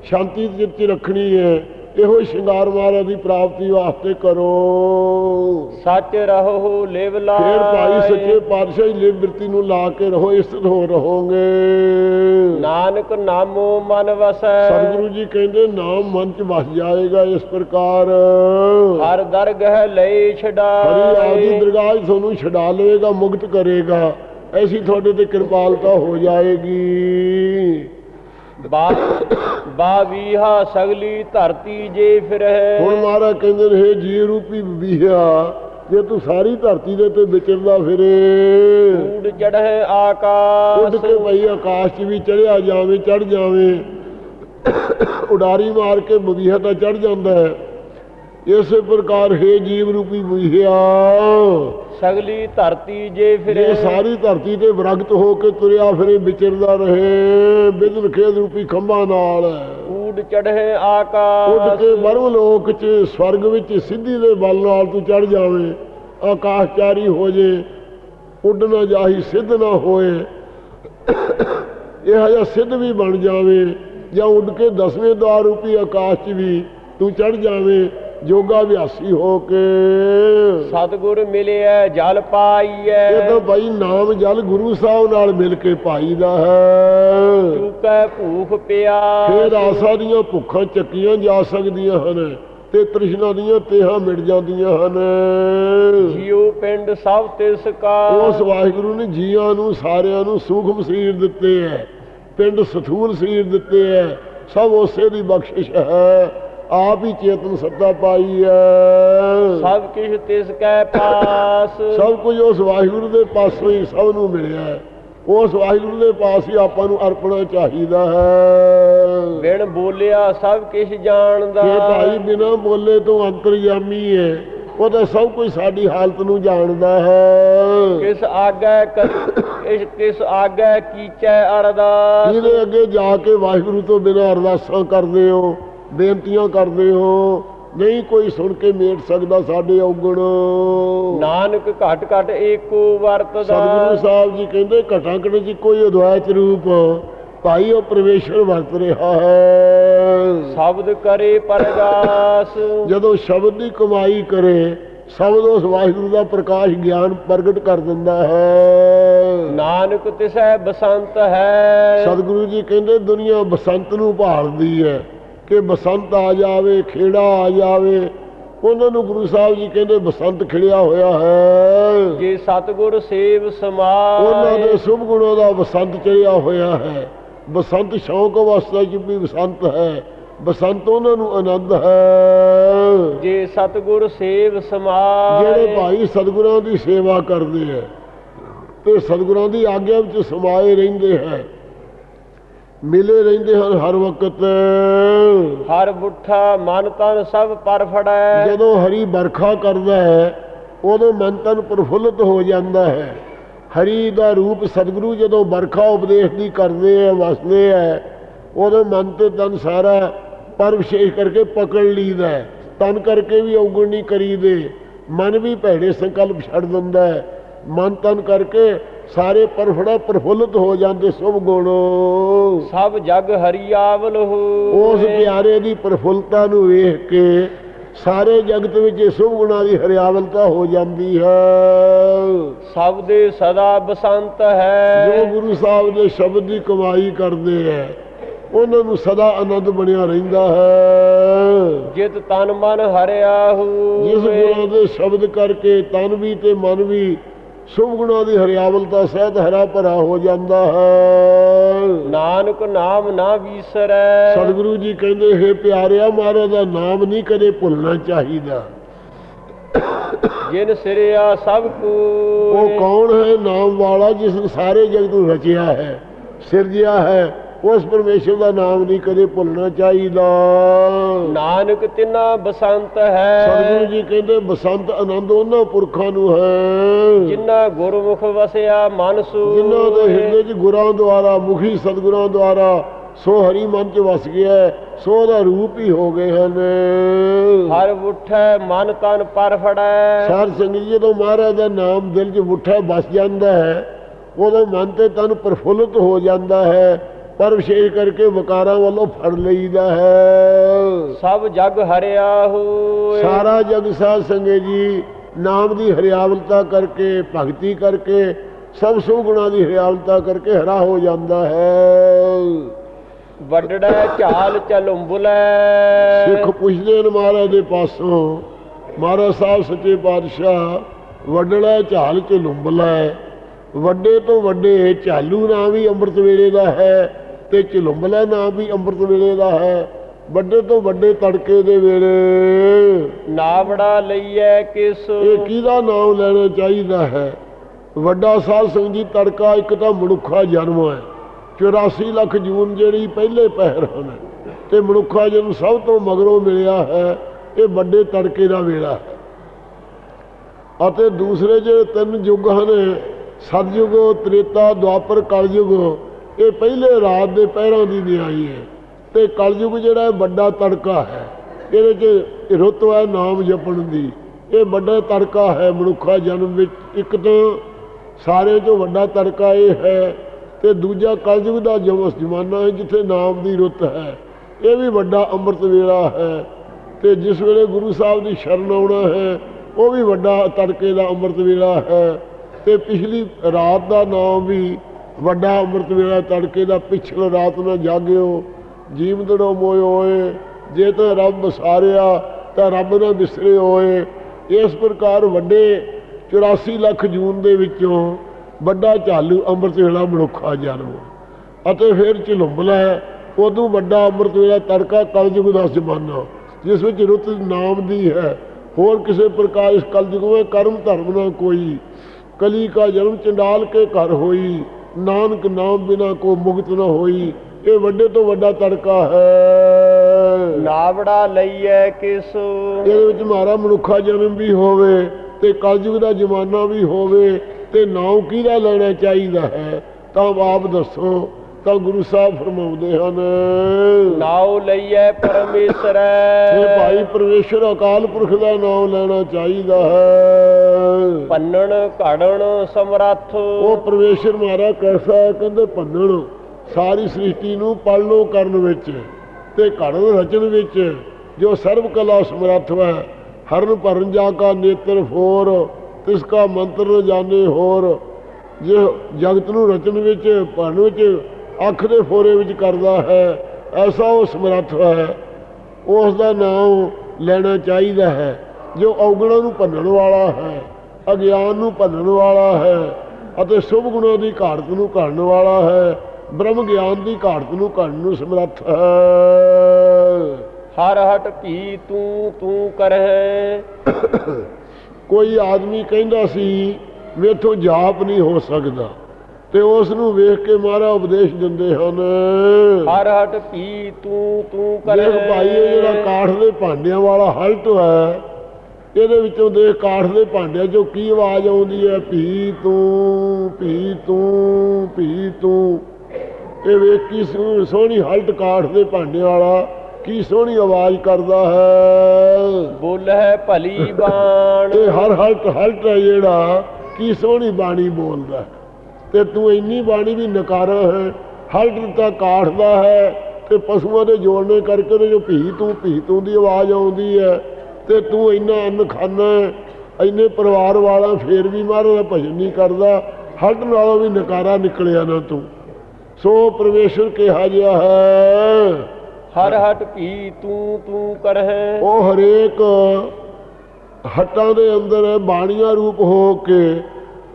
ਸ਼ਾਂਤੀ ਚਿੱਤ 'ਚ ਰੱਖਣੀ ਹੈ ਇਹੋ ਹੀ ਸ਼ਿੰਗਾਰ ਮਹਾਰਾਜ ਦੀ ਪ੍ਰਾਪਤੀ ਵਾਸਤੇ ਕਰੋ। ਸੱਚ ਰਹੋ ਲਿਵ ਲਾਇ ਫੇਰ ਭਾਈ ਸੱਚੇ ਪਾਤਸ਼ਾਹ ਲਿਵ ਬਿਰਤੀ ਨੂੰ ਲਾ ਕੇ ਰਹੋ ਇਸਤ ਹੋ ਰਹੋਗੇ। ਨਾਨਕ ਨਾਮੋ ਮਨ ਵਸੈ। ਸਤਿਗੁਰੂ ਜੀ ਕਹਿੰਦੇ ਨਾਮ ਮਨ 'ਚ ਵਸ ਜਾਏਗਾ ਇਸ ਪ੍ਰਕਾਰ। ਹਰ ਦਰਗਹ ਲਈ ਹਰੀ ਆਪਦੀ ਦਰਗਾਹ ਤੁਹਾਨੂੰ ਛਡਾ ਲਵੇਗਾ ਮੁਕਤ ਕਰੇਗਾ। ਐਸੀ ਤੁਹਾਡੇ ਤੇ ਕਿਰਪਾਲਤਾ ਹੋ ਜਾਏਗੀ। ਬਾ ਬਾਵੀਹਾ ਸਗਲੀ ਧਰਤੀ ਜੇ ਫਿਰਹਿ ਹੁਣ ਮਹਾਰਾਜ ਕਹਿੰਦੇ ਨੇ ਹੇ ਜੀ ਰੂਪੀ ਬੀਹਾ ਜੇ ਤੂੰ ਸਾਰੀ ਧਰਤੀ ਦੇ ਤੇ ਵਿਚਰਦਾ ਫਿਰੇ। ਊੜ ਚੜਹਿ ਉੱਡ ਆਕਾਸ਼ ਕੇ ਭਈ ਆਕਾਸ਼ 'ਚ ਵੀ ਚੜਿਆ ਜਾਵੇਂ ਚੜ ਜਾਵੇਂ। ਉਡਾਰੀ ਮਾਰ ਕੇ ਬਵੀਹਾ ਤਾਂ ਚੜ ਜਾਂਦਾ ਹੈ। ਇਸੇ ਪ੍ਰਕਾਰ ਹੈ ਜੀਵ ਰੂਪੀ ਬੁਝਿਆ। ਸਗਲੀ ਧਰਤੀ ਜੇ ਫਿਰੇ। ਜੇ ਸਾਰੀ ਧਰਤੀ ਤੇ ਵਿਰਗਤ ਹੋ ਕੇ ਤੁਰਿਆ ਫਿਰੇ ਵਿਚਰਦਾ ਰਹੇ। ਬਿਦਲ ਖੇਦ ਰੂਪੀ ਖੰਭਾਂ ਨਾਲ। ਊੜ ਚੜ੍ਹੇ ਉੱਡ ਆਕਾਸ਼ ਕੇ ਬਰਮ ਲੋਕ ਚ ਸਵਰਗ ਵਿੱਚ ਸਿੱਧੀ ਦੇ ਬਲ ਨਾਲ ਤੂੰ ਚੜ ਜਾਵੇਂ। ਆਕਾਸ਼ਚਾਰੀ ਹੋ ਜੇ ਉੱਡ ਨਾ ਜਾਹੀ ਸਿੱਧ ਨਾ ਹੋਏ। ਇਹ ਜਿਹਾ ਸਿੱਧ ਵੀ ਬਣ ਜਾਵੇ ਜਾਂ ਉੱਡ ਕੇ ਦਸਵੇਂ ਦਵਾਰ ਰੂਪੀ ਆਕਾਸ਼ 'ਚ ਵੀ ਤੂੰ ਚੜ ਜਾਵੇਂ। ਜੋਗਾ ਅਭਿਆਸੀ ਹੋ ਕੇ। ਸਤਿਗੁਰ ਮਿਲਿਆ ਜਲ ਪਾਈਐ। ਇਹ ਤਾਂ ਭਾਈ ਨਾਮ ਜਲ ਗੁਰੂ ਸਾਹਿਬ ਨਾਲ ਮਿਲ ਕੇ ਪਾਈਦਾ ਹੈ। ਚੂਕੈ ਭੂਖ ਪਿਆ ਫੇਰ ਆਸਾ ਦੀਆਂ ਭੁੱਖਾਂ ਚੱਕੀਆਂ ਜਾ ਸਕਦੀਆਂ ਹਨ ਤੇ ਤ੍ਰਿਸ਼ਨਾ ਦੀਆਂ ਤੇਹਾਂ ਮਿਟ ਜਾਂਦੀਆਂ ਹਨ। ਜੀਉ ਪਿੰਡ ਸਭ ਤਿਸ ਕਾ। ਉਸ ਵਾਹਿਗੁਰੂ ਨੇ ਜੀਆਂ ਨੂੰ ਸਾਰਿਆਂ ਨੂੰ ਸੂਖਮ ਸਰੀਰ ਦਿੱਤੇ ਹੈ ਪਿੰਡ ਸਥੂਲ ਸਰੀਰ ਦਿੱਤੇ ਹੈ ਸਭ ਉਸੇ ਦੀ ਬਖਸ਼ਿਸ਼ ਹੈ। ਆਪ ਹੀ ਚੇਤਨ ਸੱਤਾ ਪਾਈ ਹੈ ਸਭ ਕਿਛ ਤਿਸ ਕੈ ਪਾਸ। ਸਭ ਕੁਝ ਉਸ ਵਾਹਿਗੁਰੂ ਦੇ ਪਾਸੋਂ ਹੀ ਸਭ ਨੂੰ ਮਿਲਿਆ ਹੈ ਉਸ ਵਾਹਿਗੁਰੂ ਦੇ ਪਾਸ ਹੀ ਆਪਾਂ ਨੂੰ ਅਰਪਣਾ ਚਾਹੀਦਾ ਹੈ। ਬਿਨ ਬੋਲਿਆ ਸਭ ਕਿਛ ਜਾਣਦਾ। ਇਹ ਭਾਈ ਬਿਨਾ ਬੋਲੇ ਤੋਂ ਅੰਤਰਯਾਮੀ ਹੈ ਉਹ ਤਾਂ ਸਭ ਕੁਝ ਸਾਡੀ ਹਾਲਤ ਨੂੰ ਜਾਣਦਾ ਹੈ। ਕਿਸ ਆਗੈ ਕਰ- ਕਿਸ ਕਿਸ ਆਗੈ ਕੀਚੈ ਅਰਦਾਸ। ਜਿਹਦੇ ਅੱਗੇ ਜਾ ਕੇ ਵਾਹਿਗੁਰੂ ਤੋਂ ਬਿਨਾਂ ਅਰਦਾਸਾਂ ਕਰਦੇ ਹੋ। ਬੇਨਤੀਆਂ ਕਰਦੇ ਹੋ ਨਹੀਂ ਕੋਈ ਸੁਣ ਕੇ ਮੇਟ ਸਕਦਾ ਸਾਡੇ ਔਗਣ। ਨਾਨਕ ਘਟ ਘਟ ਏਕੋ ਵਰਤਦਾ ਸਤਿਗੁਰੂ ਸਾਹਿਬ ਜੀ ਕਹਿੰਦੇ ਘਟਾਂ ਘਟ ਚ ਕੋਈ ਅਦਵੈਤ ਰੂਪ ਭਾਈ ਉਹ ਪਰਮੇਸ਼ਰ ਵਰਤ ਰਿਹਾ ਹੈ। ਸ਼ਬਦ ਕਰੇ ਪਰਗਾਸ। ਜਦੋਂ ਸ਼ਬਦ ਦੀ ਕਮਾਈ ਕਰੇ ਸ਼ਬਦ ਉਸ ਵਾਹਿਗੁਰੂ ਦਾ ਪ੍ਰਕਾਸ਼ ਗਿਆਨ ਪ੍ਰਗਟ ਕਰ ਦਿੰਦਾ ਹੈ। ਨਾਨਕ ਤਿਸੈ ਬਸੰਤ ਹੈ। ਸਤਿਗੁਰੂ ਜੀ ਕਹਿੰਦੇ ਦੁਨੀਆ ਬਸੰਤ ਨੂੰ ਭਾਲਦੀ ਹੈ। ਕਿ ਬਸੰਤ ਆ ਜਾਵੇ ਖੇੜਾ ਆ ਜਾਵੇ ਉਹਨਾਂ ਨੂੰ ਗੁਰੂ ਸਾਹਿਬ ਜੀ ਕਹਿੰਦੇ ਬਸੰਤ ਖਿੜਿਆ ਹੋਇਆ ਹੈ। ਜੇ ਸਤਗੁਰ ਸੇਵ ਉਹਨਾਂ ਸਮਾਏ ਦੇ ਸੁਭ ਗੁਣਾਂ ਦਾ ਬਸੰਤ ਚੜਿਆ ਹੋਇਆ ਹੈ। ਬਸੰਤ ਸ਼ੌਕ ਅਵਸਥਾ 'ਚ ਵੀ ਬਸੰਤ ਹੈ ਬਸੰਤ ਉਹਨਾਂ ਨੂੰ ਆਨੰਦ ਹੈ। ਜੇ ਸਤਗੁਰ ਸੇਵ ਸਮਾਏ। ਜਿਹੜੇ ਭਾਈ ਸਤਿਗੁਰਾਂ ਦੀ ਸੇਵਾ ਕਰਦੇ ਹੈ ਤੇ ਸਤਿਗੁਰਾਂ ਦੀ ਆਗਿਆ ਵਿੱਚ ਸਮਾਏ ਰਹਿੰਦੇ ਹੈ। ਮਿਲੇ ਰਹਿੰਦੇ ਹਨ ਹਰ ਵਕਤ। ਹਰ ਬੁੱਠਾ ਮਨ ਤਨ ਸਭ ਪਰ ਫੜੈ। ਜਦੋਂ ਹਰੀ ਬਰਖਾ ਕਰਦਾ ਹੈ ਉਦੋਂ ਮਨ ਤਨ ਪ੍ਰਫੁੱਲਤ ਹੋ ਜਾਂਦਾ ਹੈ। ਹਰੀ ਦਾ ਰੂਪ ਸਤਿਗੁਰੂ ਜਦੋਂ ਬਰਖਾ ਉਪਦੇਸ਼ ਦੀ ਕਰਦੇ ਹੈ ਵਸਦੇ ਹੈ ਉਦੋਂ ਮਨ ਤੇ ਤਨ ਸਾਰਾ ਪਰ ਵਿਸ਼ੇਸ਼ ਕਰਕੇ ਪਕੜ ਲੀਦਾ ਹੈ। ਤਨ ਕਰਕੇ ਵੀ ਔਗਣ ਨਹੀਂ ਕਰੀਦੇ। ਮਨ ਵੀ ਭੈੜੇ ਸੰਕਲਪ ਛੱਡ ਦਿੰਦਾ ਹੈ। ਮਨ ਤਨ ਕਰਕੇ ਸਾਰੇ ਪਰਫੜਾ ਪ੍ਰਫੁੱਲਤ ਹੋ ਜਾਂਦੇ ਸੁਭ ਗੁਣ। ਸਭ ਜਗ ਹਰੀਆਵਲ ਹੋ। ਉਸ ਪਿਆਰੇ ਦੀ ਪ੍ਰਫੁੱਲਤਾ ਨੂੰ ਵੇਖ ਕੇ ਸਾਰੇ ਜਗਤ ਵਿੱਚ ਇਹ ਸੁਭ ਗੁਣਾਂ ਦੀ ਹਰਿਆਵਲਤਾ ਹੋ ਜਾਂਦੀ ਹੈ। ਸਭ ਦੇ ਸਦਾ ਬਸੰਤ ਜੋ ਹੈ ਗੁਰੂ ਸਾਹਿਬ ਦੇ ਸ਼ਬਦ ਦੀ ਕਮਾਈ ਕਰਦੇ ਹੈ ਉਹਨਾਂ ਨੂੰ ਸਦਾ ਆਨੰਦ ਬਣਿਆ ਰਹਿੰਦਾ ਹੈ। ਜਿਤ ਤਨ ਮਨ ਹਰਿਆ ਜਿਸ ਹੋਵੇ ਗੁਰਾਂ ਦੇ ਸ਼ਬਦ ਕਰਕੇ ਤਨ ਵੀ ਤੇ ਮਨ ਵੀ ਸੁਭ ਗੁਣਾਂ ਦੀ ਹਰਿਆਵਲਤਾ ਸਹਿਤ ਹਰਾ ਭਰਾ ਹੋ ਜਾਂਦਾ ਹੈ। ਨਾਨਕ ਨਾਮ ਨਾ ਵੀਸਰੈ। ਸਤਿਗੁਰੂ ਜੀ ਕਹਿੰਦੇ ਹੈ ਪਿਆਰਿਆ ਮਹਾਰਾਜ ਦਾ ਨਾਮ ਨਹੀਂ ਕਦੇ ਭੁੱਲਣਾ ਚਾਹੀਦਾ। ਜਿਨ ਸਿਰਿਆ ਸਭ ਕੋ ਉਹ ਕੌਣ ਹੈ? ਨਾਮ ਵਾਲਾ ਜਿਸ ਨੇ ਸਾਰੇ ਜਗਤ ਨੂੰ ਰਚਿਆ ਹੈ ਸਿਰਜਿਆ ਹੈ। ਉਸ ਪਰਮੇਸ਼ਰ ਦਾ ਨਾਮ ਨਹੀਂ ਕਦੇ ਭੁੱਲਣਾ ਚਾਹੀਦਾ। ਨਾਨਕ ਤਿਨਾ ਬਸੰਤ ਸਤਿਗੁਰੂ ਹੈ ਜੀ ਕਹਿੰਦੇ ਬਸੰਤ ਆਨੰਦ ਉਹਨਾਂ ਪੁਰਖਾਂ ਨੂੰ ਹੈ। ਜਿਨ੍ਹਾਂ ਗੁਰਮੁਖ ਵਸਿਆ ਮਨ ਸੂ ਜਿਨ੍ਹਾਂ ਦੇ ਹਿਰਦੇ 'ਚ ਗੁਰਾਂ ਦੁਆਰਾ ਮੁਖੀ ਸਤਿਗੁਰਾਂ ਦੁਆਰਾ ਸੋ ਹਰੀ ਮਨ 'ਚ ਵਸ ਗਿਆ ਸੋ ਉਹਦਾ ਰੂਪ ਹੀ ਹੋ ਗਏ ਹਨ। ਹਰ ਉਠੈ ਮਨ ਤਨ ਪਰ ਫੜੈ। ਸੰਗਤ ਜੀ ਜਦੋਂ ਮਹਾਰਾਜ ਦਾ ਨਾਮ ਦਿਲ 'ਚ ਮੁੱਠਾ ਵਸ ਜਾਂਦਾ ਹੈ ਉਦੋਂ ਮਨ ਤੇ ਤਨ ਪ੍ਰਫੁੱਲਤ ਹੋ ਜਾਂਦਾ ਹੈ। ਪਰ ਵਿਸ਼ੇਸ਼ ਕਰਕੇ ਵਿਕਾਰਾਂ ਵੱਲੋਂ ਫੜ ਲਈਦਾ ਹੈ। ਸਭ ਜਗ ਹਰਿਆ ਹੋਏ। ਸਾਰਾ ਜਗ ਸਾਧ ਸੰਗਤ ਜੀ ਨਾਮ ਦੀ ਹਰਿਆਵਲਤਾ ਕਰਕੇ ਭਗਤੀ ਕਰਕੇ ਸਭ ਸੁ ਗੁਣਾਂ ਦੀ ਹਰਿਆਵਲਤਾ ਕਰਕੇ ਹਰਾ ਹੋ ਜਾਂਦਾ ਹੈ। ਵੱਡੜਾ ਝਾਲ ਚਲੁੰਬੁਲੈ ਸਿੱਖ ਪੁੱਛਦੇ ਨੇ ਮਹਾਰਾਜ ਦੇ ਪਾਸੋਂ ਮਹਾਰਾਜ ਸਾਹਿਬ ਸੱਚੇ ਪਾਤਸ਼ਾਹ ਵੱਡਲਾ ਝਾਲ ਚ ਲੁੰਬਲਾ ਵੱਡੇ ਤੋਂ ਵੱਡੇ ਝਾਲੂ ਨਾਮ ਵੀ ਅੰਮ੍ਰਿਤ ਵੇਲੇ ਦਾ ਹੈ। ਤੇ ਝਲੁੰਬਲਾ ਨਾਮ ਵੀ ਅੰਮ੍ਰਿਤ ਵੇਲੇ ਦਾ ਹੈ। ਵੱਡੇ ਤੋਂ ਵੱਡੇ ਤੜਕੇ ਦੇ ਵੇਲੇ। ਨਾਵੜਾ ਲਈਐ ਕਿਸ। ਇਹ ਕਿਹਦਾ ਨਾਮ ਲੈਣਾ ਚਾਹੀਦਾ ਹੈ? ਵੱਡਾ ਸਾਧ ਸੰਗਤ ਜੀ ਤੜਕਾ ਇੱਕ ਤਾਂ ਮਨੁੱਖਾ ਜਨਮ ਹੈ। 84 ਲੱਖ ਜੂਨ ਜਿਹੜੀ ਪਹਿਲੇ ਪਹਿਰ ਹਨ। ਤੇ ਮਨੁੱਖਾ ਜਨਮ ਸਭ ਤੋਂ ਮਗਰੋਂ ਮਿਲਿਆ ਹੈ। ਇਹ ਵੱਡੇ ਤੜਕੇ ਦਾ ਵੇਲਾ ਹੈ। ਅਤੇ ਦੂਸਰੇ ਜਿਹੜੇ ਤਿੰਨ ਯੁੱਗ ਹਨ ਸਤਯੁਗ ਤ੍ਰੇਤਾ ਦੁਆਪਰ ਕਲਯੁਗ ਇਹ ਪਹਿਲੇ ਰਾਤ ਦੇ ਪਹਿਰਾਂ ਦੀ ਨਿਆਈ ਹੈ ਤੇ ਕਲਯੁਗ ਜਿਹੜਾ ਹੈ ਵੱਡਾ ਤੜਕਾ ਹੈ, ਇਹਦੇ 'ਚ ਰੁੱਤ ਹੈ ਨਾਮ ਜਪਣ ਦੀ। ਇਹ ਵੱਡਾ ਤੜਕਾ ਹੈ ਮਨੁੱਖਾ ਜਨਮ ਵਿੱਚ। ਇੱਕ ਤਾਂ ਸਾਰਿਆਂ ਤੋਂ ਵੱਡਾ ਤੜਕਾ ਇਹ ਹੈ ਤੇ ਦੂਜਾ ਕਲਯੁਗ ਦਾ ਜਮਸ ਜਮਾਨਾ ਹੈ ਜਿੱਥੇ ਨਾਮ ਦੀ ਰੁੱਤ ਹੈ। ਇਹ ਵੀ ਵੱਡਾ ਅੰਮ੍ਰਿਤ ਵੇਲਾ ਹੈ ਤੇ ਜਿਸ ਵੇਲੇ ਗੁਰੂ ਸਾਹਿਬ ਦੀ ਸ਼ਰਨ ਆਉਣਾ ਹੈ, ਉਹ ਵੀ ਵੱਡਾ ਤੜਕੇ ਦਾ ਅੰਮ੍ਰਿਤ ਵੇਲਾ ਹੈ। ਤੇ ਪਿਛਲੀ ਰਾਤ ਦਾ ਨਾਮ ਵੀ ਵੱਡਾ ਅੰਮ੍ਰਿਤ ਵੇਲਾ ਤੜਕੇ ਦਾ ਪਿਛਲ ਰਾਤ ਨਾ ਜਾਗਿਓ, ਜੀਵਦੜੋ ਮੋਏ ਹੋਏ, ਜੇ ਤਾਂ ਰੱਬ ਸਾਰਿਆ ਤਾਂ ਰੱਬ ਨਾ ਵਿਸਰੇ ਹੋਏ। ਇਸ ਪ੍ਰਕਾਰ ਵੱਡੇ 84 ਲੱਖ ਜੂਨ ਦੇ ਵਿੱਚੋਂ ਵੱਡਾ ਝਾਲੂ ਅੰਮ੍ਰਿਤ ਵੇਲਾ ਮਨੁੱਖਾ ਜਨਮ। ਅਤੇ ਫਿਰ ਝਲੁੰਬਲਾ ਉਦੋਂ ਵੱਡਾ ਅੰਮ੍ਰਿਤ ਵੇਲਾ ਤੜਕਾ ਕਲਯੁਗ ਦਾ ਜ਼ਮਾਨਾ, ਜਿਸ ਵਿੱਚ ਰੁੱਤ ਨਾਮ ਦੀ ਹੈ। ਹੋਰ ਕਿਸੇ ਪ੍ਰਕਾਰ ਇਸ ਕਲਯੁਗ ਵਿੱਚ ਕਰਮ ਧਰਮ ਨਾ ਕੋਈ ਕਲੀ ਕਾ ਜਨਮ ਚੰਡਾਲ ਕੇ ਘਰ ਹੋਈ। ਨਾਨਕ ਨਾਮ ਬਿਨਾ ਕੋ ਮੁਕਤ ਨਾ ਹੋਈ। ਇਹ ਵੱਡੇ ਤੋਂ ਵੱਡਾ ਤੜਕਾ ਹੈ। ਨਾਵੜਾ ਲਈਐ ਕਿਸ। ਇਹਦੇ ਵਿੱਚ ਮਾਰਾ ਮਨੁੱਖਾ ਜਨਮ ਵੀ ਹੋਵੇ ਤੇ ਕਲਯੁਗ ਦਾ ਜ਼ਮਾਨਾ ਵੀ ਹੋਵੇ ਤੇ ਨਾਮ ਕਿਹਦਾ ਲੈਣਾ ਚਾਹੀਦਾ ਹੈ? ਤਾਂ ਆਪ ਦੱਸੋ। ਤਾਂ ਗੁਰੂ ਸਾਹਿਬ ਫਰਮਾਉਂਦੇ ਹਨ। ਨਾਉ ਲਈਐ ਪਰਮੇਸ਼ਰੈ। ਇਹ ਭਾਈ ਪਰਮੇਸ਼ਰ ਅਕਾਲ ਪੁਰਖ ਦਾ ਨਾਮ ਲੈਣਾ ਚਾਹੀਦਾ ਹੈ। ਪੰਨਣ ਘੜਣ ਸਮਰੱਥ। ਉਹ ਪਰਮੇਸ਼ਰ ਮਾਰਾ ਕੈਸਾ ਹੈ? ਕਹਿੰਦੇ ਭੰਨਣ ਸਾਰੀ ਸ੍ਰਿਸ਼ਟੀ ਨੂੰ ਪਾਲਣੋ ਕਰਨ ਵਿੱਚ ਤੇ ਘੜਨ ਰਚਨ ਵਿੱਚ ਜੋ ਸਰਬ ਕਲਾ ਸਮਰੱਥ ਹੈ ਹਰਨ ਭਰਨ ਜਾ ਕਾ ਨੇਤਰ ਫੋਰ ਤਿਸ ਕਾ ਮੰਤਰ ਜਾਣੇ ਹੋਰ ਜੋ ਜਗਤ ਨੂੰ ਰਚਨ ਵਿੱਚ ਭਰਨ ਵਿੱਚ ਅੱਖ ਦੇ ਫੋਰੇ ਵਿੱਚ ਕਰਦਾ ਹੈ। ਐਸਾ ਉਹ ਸਮਰੱਥ ਹੈ। ਉਸ ਦਾ ਨਾਮ ਲੈਣਾ ਚਾਹੀਦਾ ਹੈ ਜੋ ਔਗਣਾਂ ਨੂੰ ਭੰਨਣ ਵਾਲਾ ਹੈ ਅਗਿਆਨ ਨੂੰ ਭੰਨਣ ਵਾਲਾ ਹੈ ਅਤੇ ਸ਼ੁਭ ਗੁਣਾਂ ਦੀ ਘਾੜਤ ਨੂੰ ਘੜਨ ਵਾਲਾ ਹੈ। ਬ੍ਰਹਮ ਗਿਆਨ ਦੀ ਘਾੜਤ ਨੂੰ ਘੜਨ ਨੂੰ ਸਮਰੱਥ ਹੈ। ਹਰ ਹਟ ਭੀ ਤੂੰ ਤੂੰ ਕਰਹਿ। ਕੋਈ ਆਦਮੀ ਕਹਿੰਦਾ ਸੀ ਮੇਥੋਂ ਜਾਪ ਨਹੀਂ ਹੋ ਸਕਦਾ। ਤੇ ਉਸ ਨੂੰ ਵੇਖ ਕੇ ਮਹਾਰਾ ਉਪਦੇਸ਼ ਦਿੰਦੇ ਹਨ। ਹਰ ਹਟ ਭੀ ਤੂੰ ਤੂੰ ਦੇਖ ਭਾਈ ਇਹ ਜਿਹੜਾ ਕਾਠ ਦੇ ਭਾਂਡਿਆਂ ਵਾਲਾ ਹਲਟ ਹੈ ਇਹਦੇ ਵਿੱਚੋਂ ਦੇਖ ਕਾਠ ਦੇ ਭਾਂਡਿਆਂ ਚੋਂ ਕੀ ਆਵਾਜ਼ ਆਉਂਦੀ ਹੈ? ਭੀ ਤੂੰ ਭੀ ਤੂੰ ਭੀ ਤੂੰ। ਇਹ ਵੇਖ ਕੀ ਸੋਹ- ਸੋਹਣੀ ਹਲਟ ਕਾਠ ਦੇ ਭਾਂਡਿਆਂ ਵਾਲਾ ਕੀ ਸੋਹਣੀ ਆਵਾਜ਼ ਕਰਦਾ ਹੈ। ਬੋਲਹਿ ਭਲੀ ਬਾਣ। ਇਹ ਹਰ ਹਲਟ ਹਲਟ ਹੈ ਜਿਹੜਾ ਕੀ ਸੋਹਣੀ ਬਾਣੀ ਬੋਲਦਾ ਹੈ। ਤੇ ਤੂੰ ਇੰਨੀ ਬਾਣੀ ਵੀ ਨਕਾਰਾ ਹੈ ਹਲਟ ਤਾਂ ਦਾ ਹੈ ਤੇ ਪਸ਼ੂਆਂ ਦੇ ਜੋੜਨੇ ਕਰਕੇ ਉਹਦੇ ਜੋ ਭੀ ਤੂੰ ਭੀ ਤੂੰ ਦੀ ਆਵਾਜ਼ ਆਉਂਦੀ ਹੈ ਤੇ ਤੂੰ ਇੰਨਾ ਅੰਨ ਖਾਨਾ ਇੰਨੇ ਪਰਿਵਾਰ ਵਾਲਾ ਫੇਰ ਵੀ ਮਹਾਰਾਜ ਭਜਨ ਨਹੀਂ ਕਰਦਾ ਹਲਟ ਨਾਲੋਂ ਵੀ ਨਕਾਰਾ ਨਿਕਲਿਆ ਨਾ ਤੂੰ। ਸੋ ਪਰਮੇਸ਼ਰ ਕਿਹਾ ਜਿਹਾ ਹੈ। ਹਰ ਹਟ ਭੀ ਤੂੰ ਤੂੰ ਕਰਹਿ। ਉਹ ਹਰੇਕ ਹੱਟਾਂ ਦੇ ਅੰਦਰ ਬਾਣੀਆਂ ਰੂਪ ਹੋ ਕੇ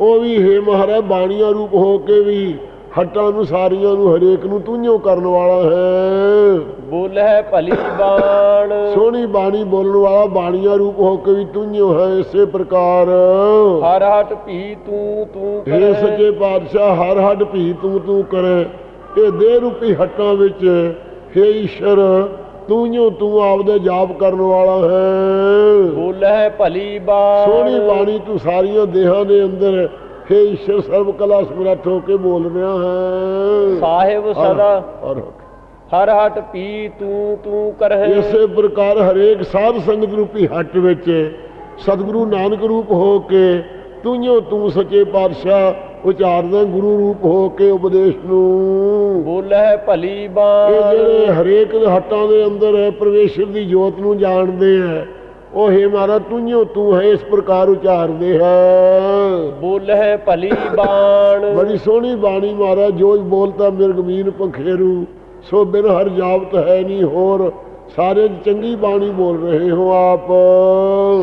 ਉਹ ਵੀ ਹੈ ਮਹਾਰਾਜ ਬਾਣੀਆਂ ਰੂਪ ਹੋ ਕੇ ਵੀ ਹੱਟਾਂ ਨੂੰ ਸਾਰੀਆਂ ਨੂੰ ਹਰੇਕ ਨੂੰ ਤੂੰਝੋ ਕਰਨ ਵਾਲਾ ਹੈ। ਬੋਲਹਿ ਭਲੀ ਬਾਣ। ਸੋਹਣੀ ਬਾਣੀ ਬੋਲਣ ਵਾਲਾ ਬਾਣੀਆਂ ਰੂਪ ਹੋ ਕੇ ਵੀ ਤੂੰਝੋ ਹੈ ਇਸੇ ਪ੍ਰਕਾਰ। ਹਰ ਹਟ ਭੀ ਤੂੰ ਤੂੰ हे ਕਰਹਿ ਸੱਚੇ ਪਾਤਸ਼ਾਹ ਹਰ ਹੱਡ ਭੀ ਤੂੰ ਤੂੰ ਕਰੇ। ਇਹ ਦੇਹ ਰੂਪੀ ਹੱਟਾਂ ਵਿੱਚ हे ਈਸ਼ਰ ਤੂੰ ਜੋ ਤੂੰ ਆਪਦੇ ਜਾਪ ਕਰਨ ਵਾਲਾ ਹੈ। ਬੋਲਹਿ ਭਲੀ ਬਾਣ। ਸੋਹਣੀ ਬਾਣੀ ਤੂੰ ਸਾਰੀਆਂ ਦੇਹਾਂ ਦੇ ਅੰਦਰ हे ਈਸ਼ਰ ਸਰਬ ਕਲਾ ਸਮਰੱਥ ਹੋ ਕੇ ਬੋਲ ਰਿਹਾ ਹੈ। ਸਾਹਿਬ ਸਦਾ। ਔਰ ਹਰ ਹਟ ਭੀ ਤੂੰ ਤੂੰ ਕਰਹਿ। ਇਸੇ ਪ੍ਰਕਾਰ ਹਰੇਕ ਸਾਧ ਸੰਗਤ ਰੂਪੀ ਹੱਟ ਵਿੱਚ ਸਤਿਗੁਰੂ ਨਾਨਕ ਰੂਪ ਹੋ ਕੇ ਤੂੰ ਜੋ ਤੂੰ ਸੱਚੇ ਪਾਤਸ਼ਾਹ ਉਚਾਰਦਾ ਗੁਰੂ ਰੂਪ ਹੋ ਕੇ ਉਪਦੇਸ਼ ਨੂੰ। ਬੋਲਹਿ ਭਲੀ ਇਹ ਬਾਣ। ਜਿਹੜੇ ਹਰੇਕ ਹੱਟਾਂ ਦੇ ਅੰਦਰ ਹੈ ਪਰਮੇਸ਼ਰ ਦੀ ਜੋਤ ਨੂੰ ਜਾਣਦੇ ਹੈ ਉਹ ਹੈ ਮਾਰਾ ਤੂੰ ਜੋ ਤੂੰ ਹੈ ਇਸ ਪ੍ਰਕਾਰ ਉਚਾਰਦੇ ਹੈ। ਬੋਲਹਿ ਭਲੀ ਬਾਣ। ਬੜੀ ਸੋਹਣੀ ਬਾਣੀ ਮਹਾਰਾਜ ਜੋ ਬੋਲਤਾ ਮਿਰਗਮੀਨ ਪੰਖੇਰੂ ਸੋ ਬਿਨ ਹਰ ਜਾਪਤ ਹੈ ਨਹੀਂ ਹੋਰ। ਸਾਰੇ ਚੰਗੀ ਬਾਣੀ ਬੋਲ ਰਹੇ ਹੋ ਆਪ।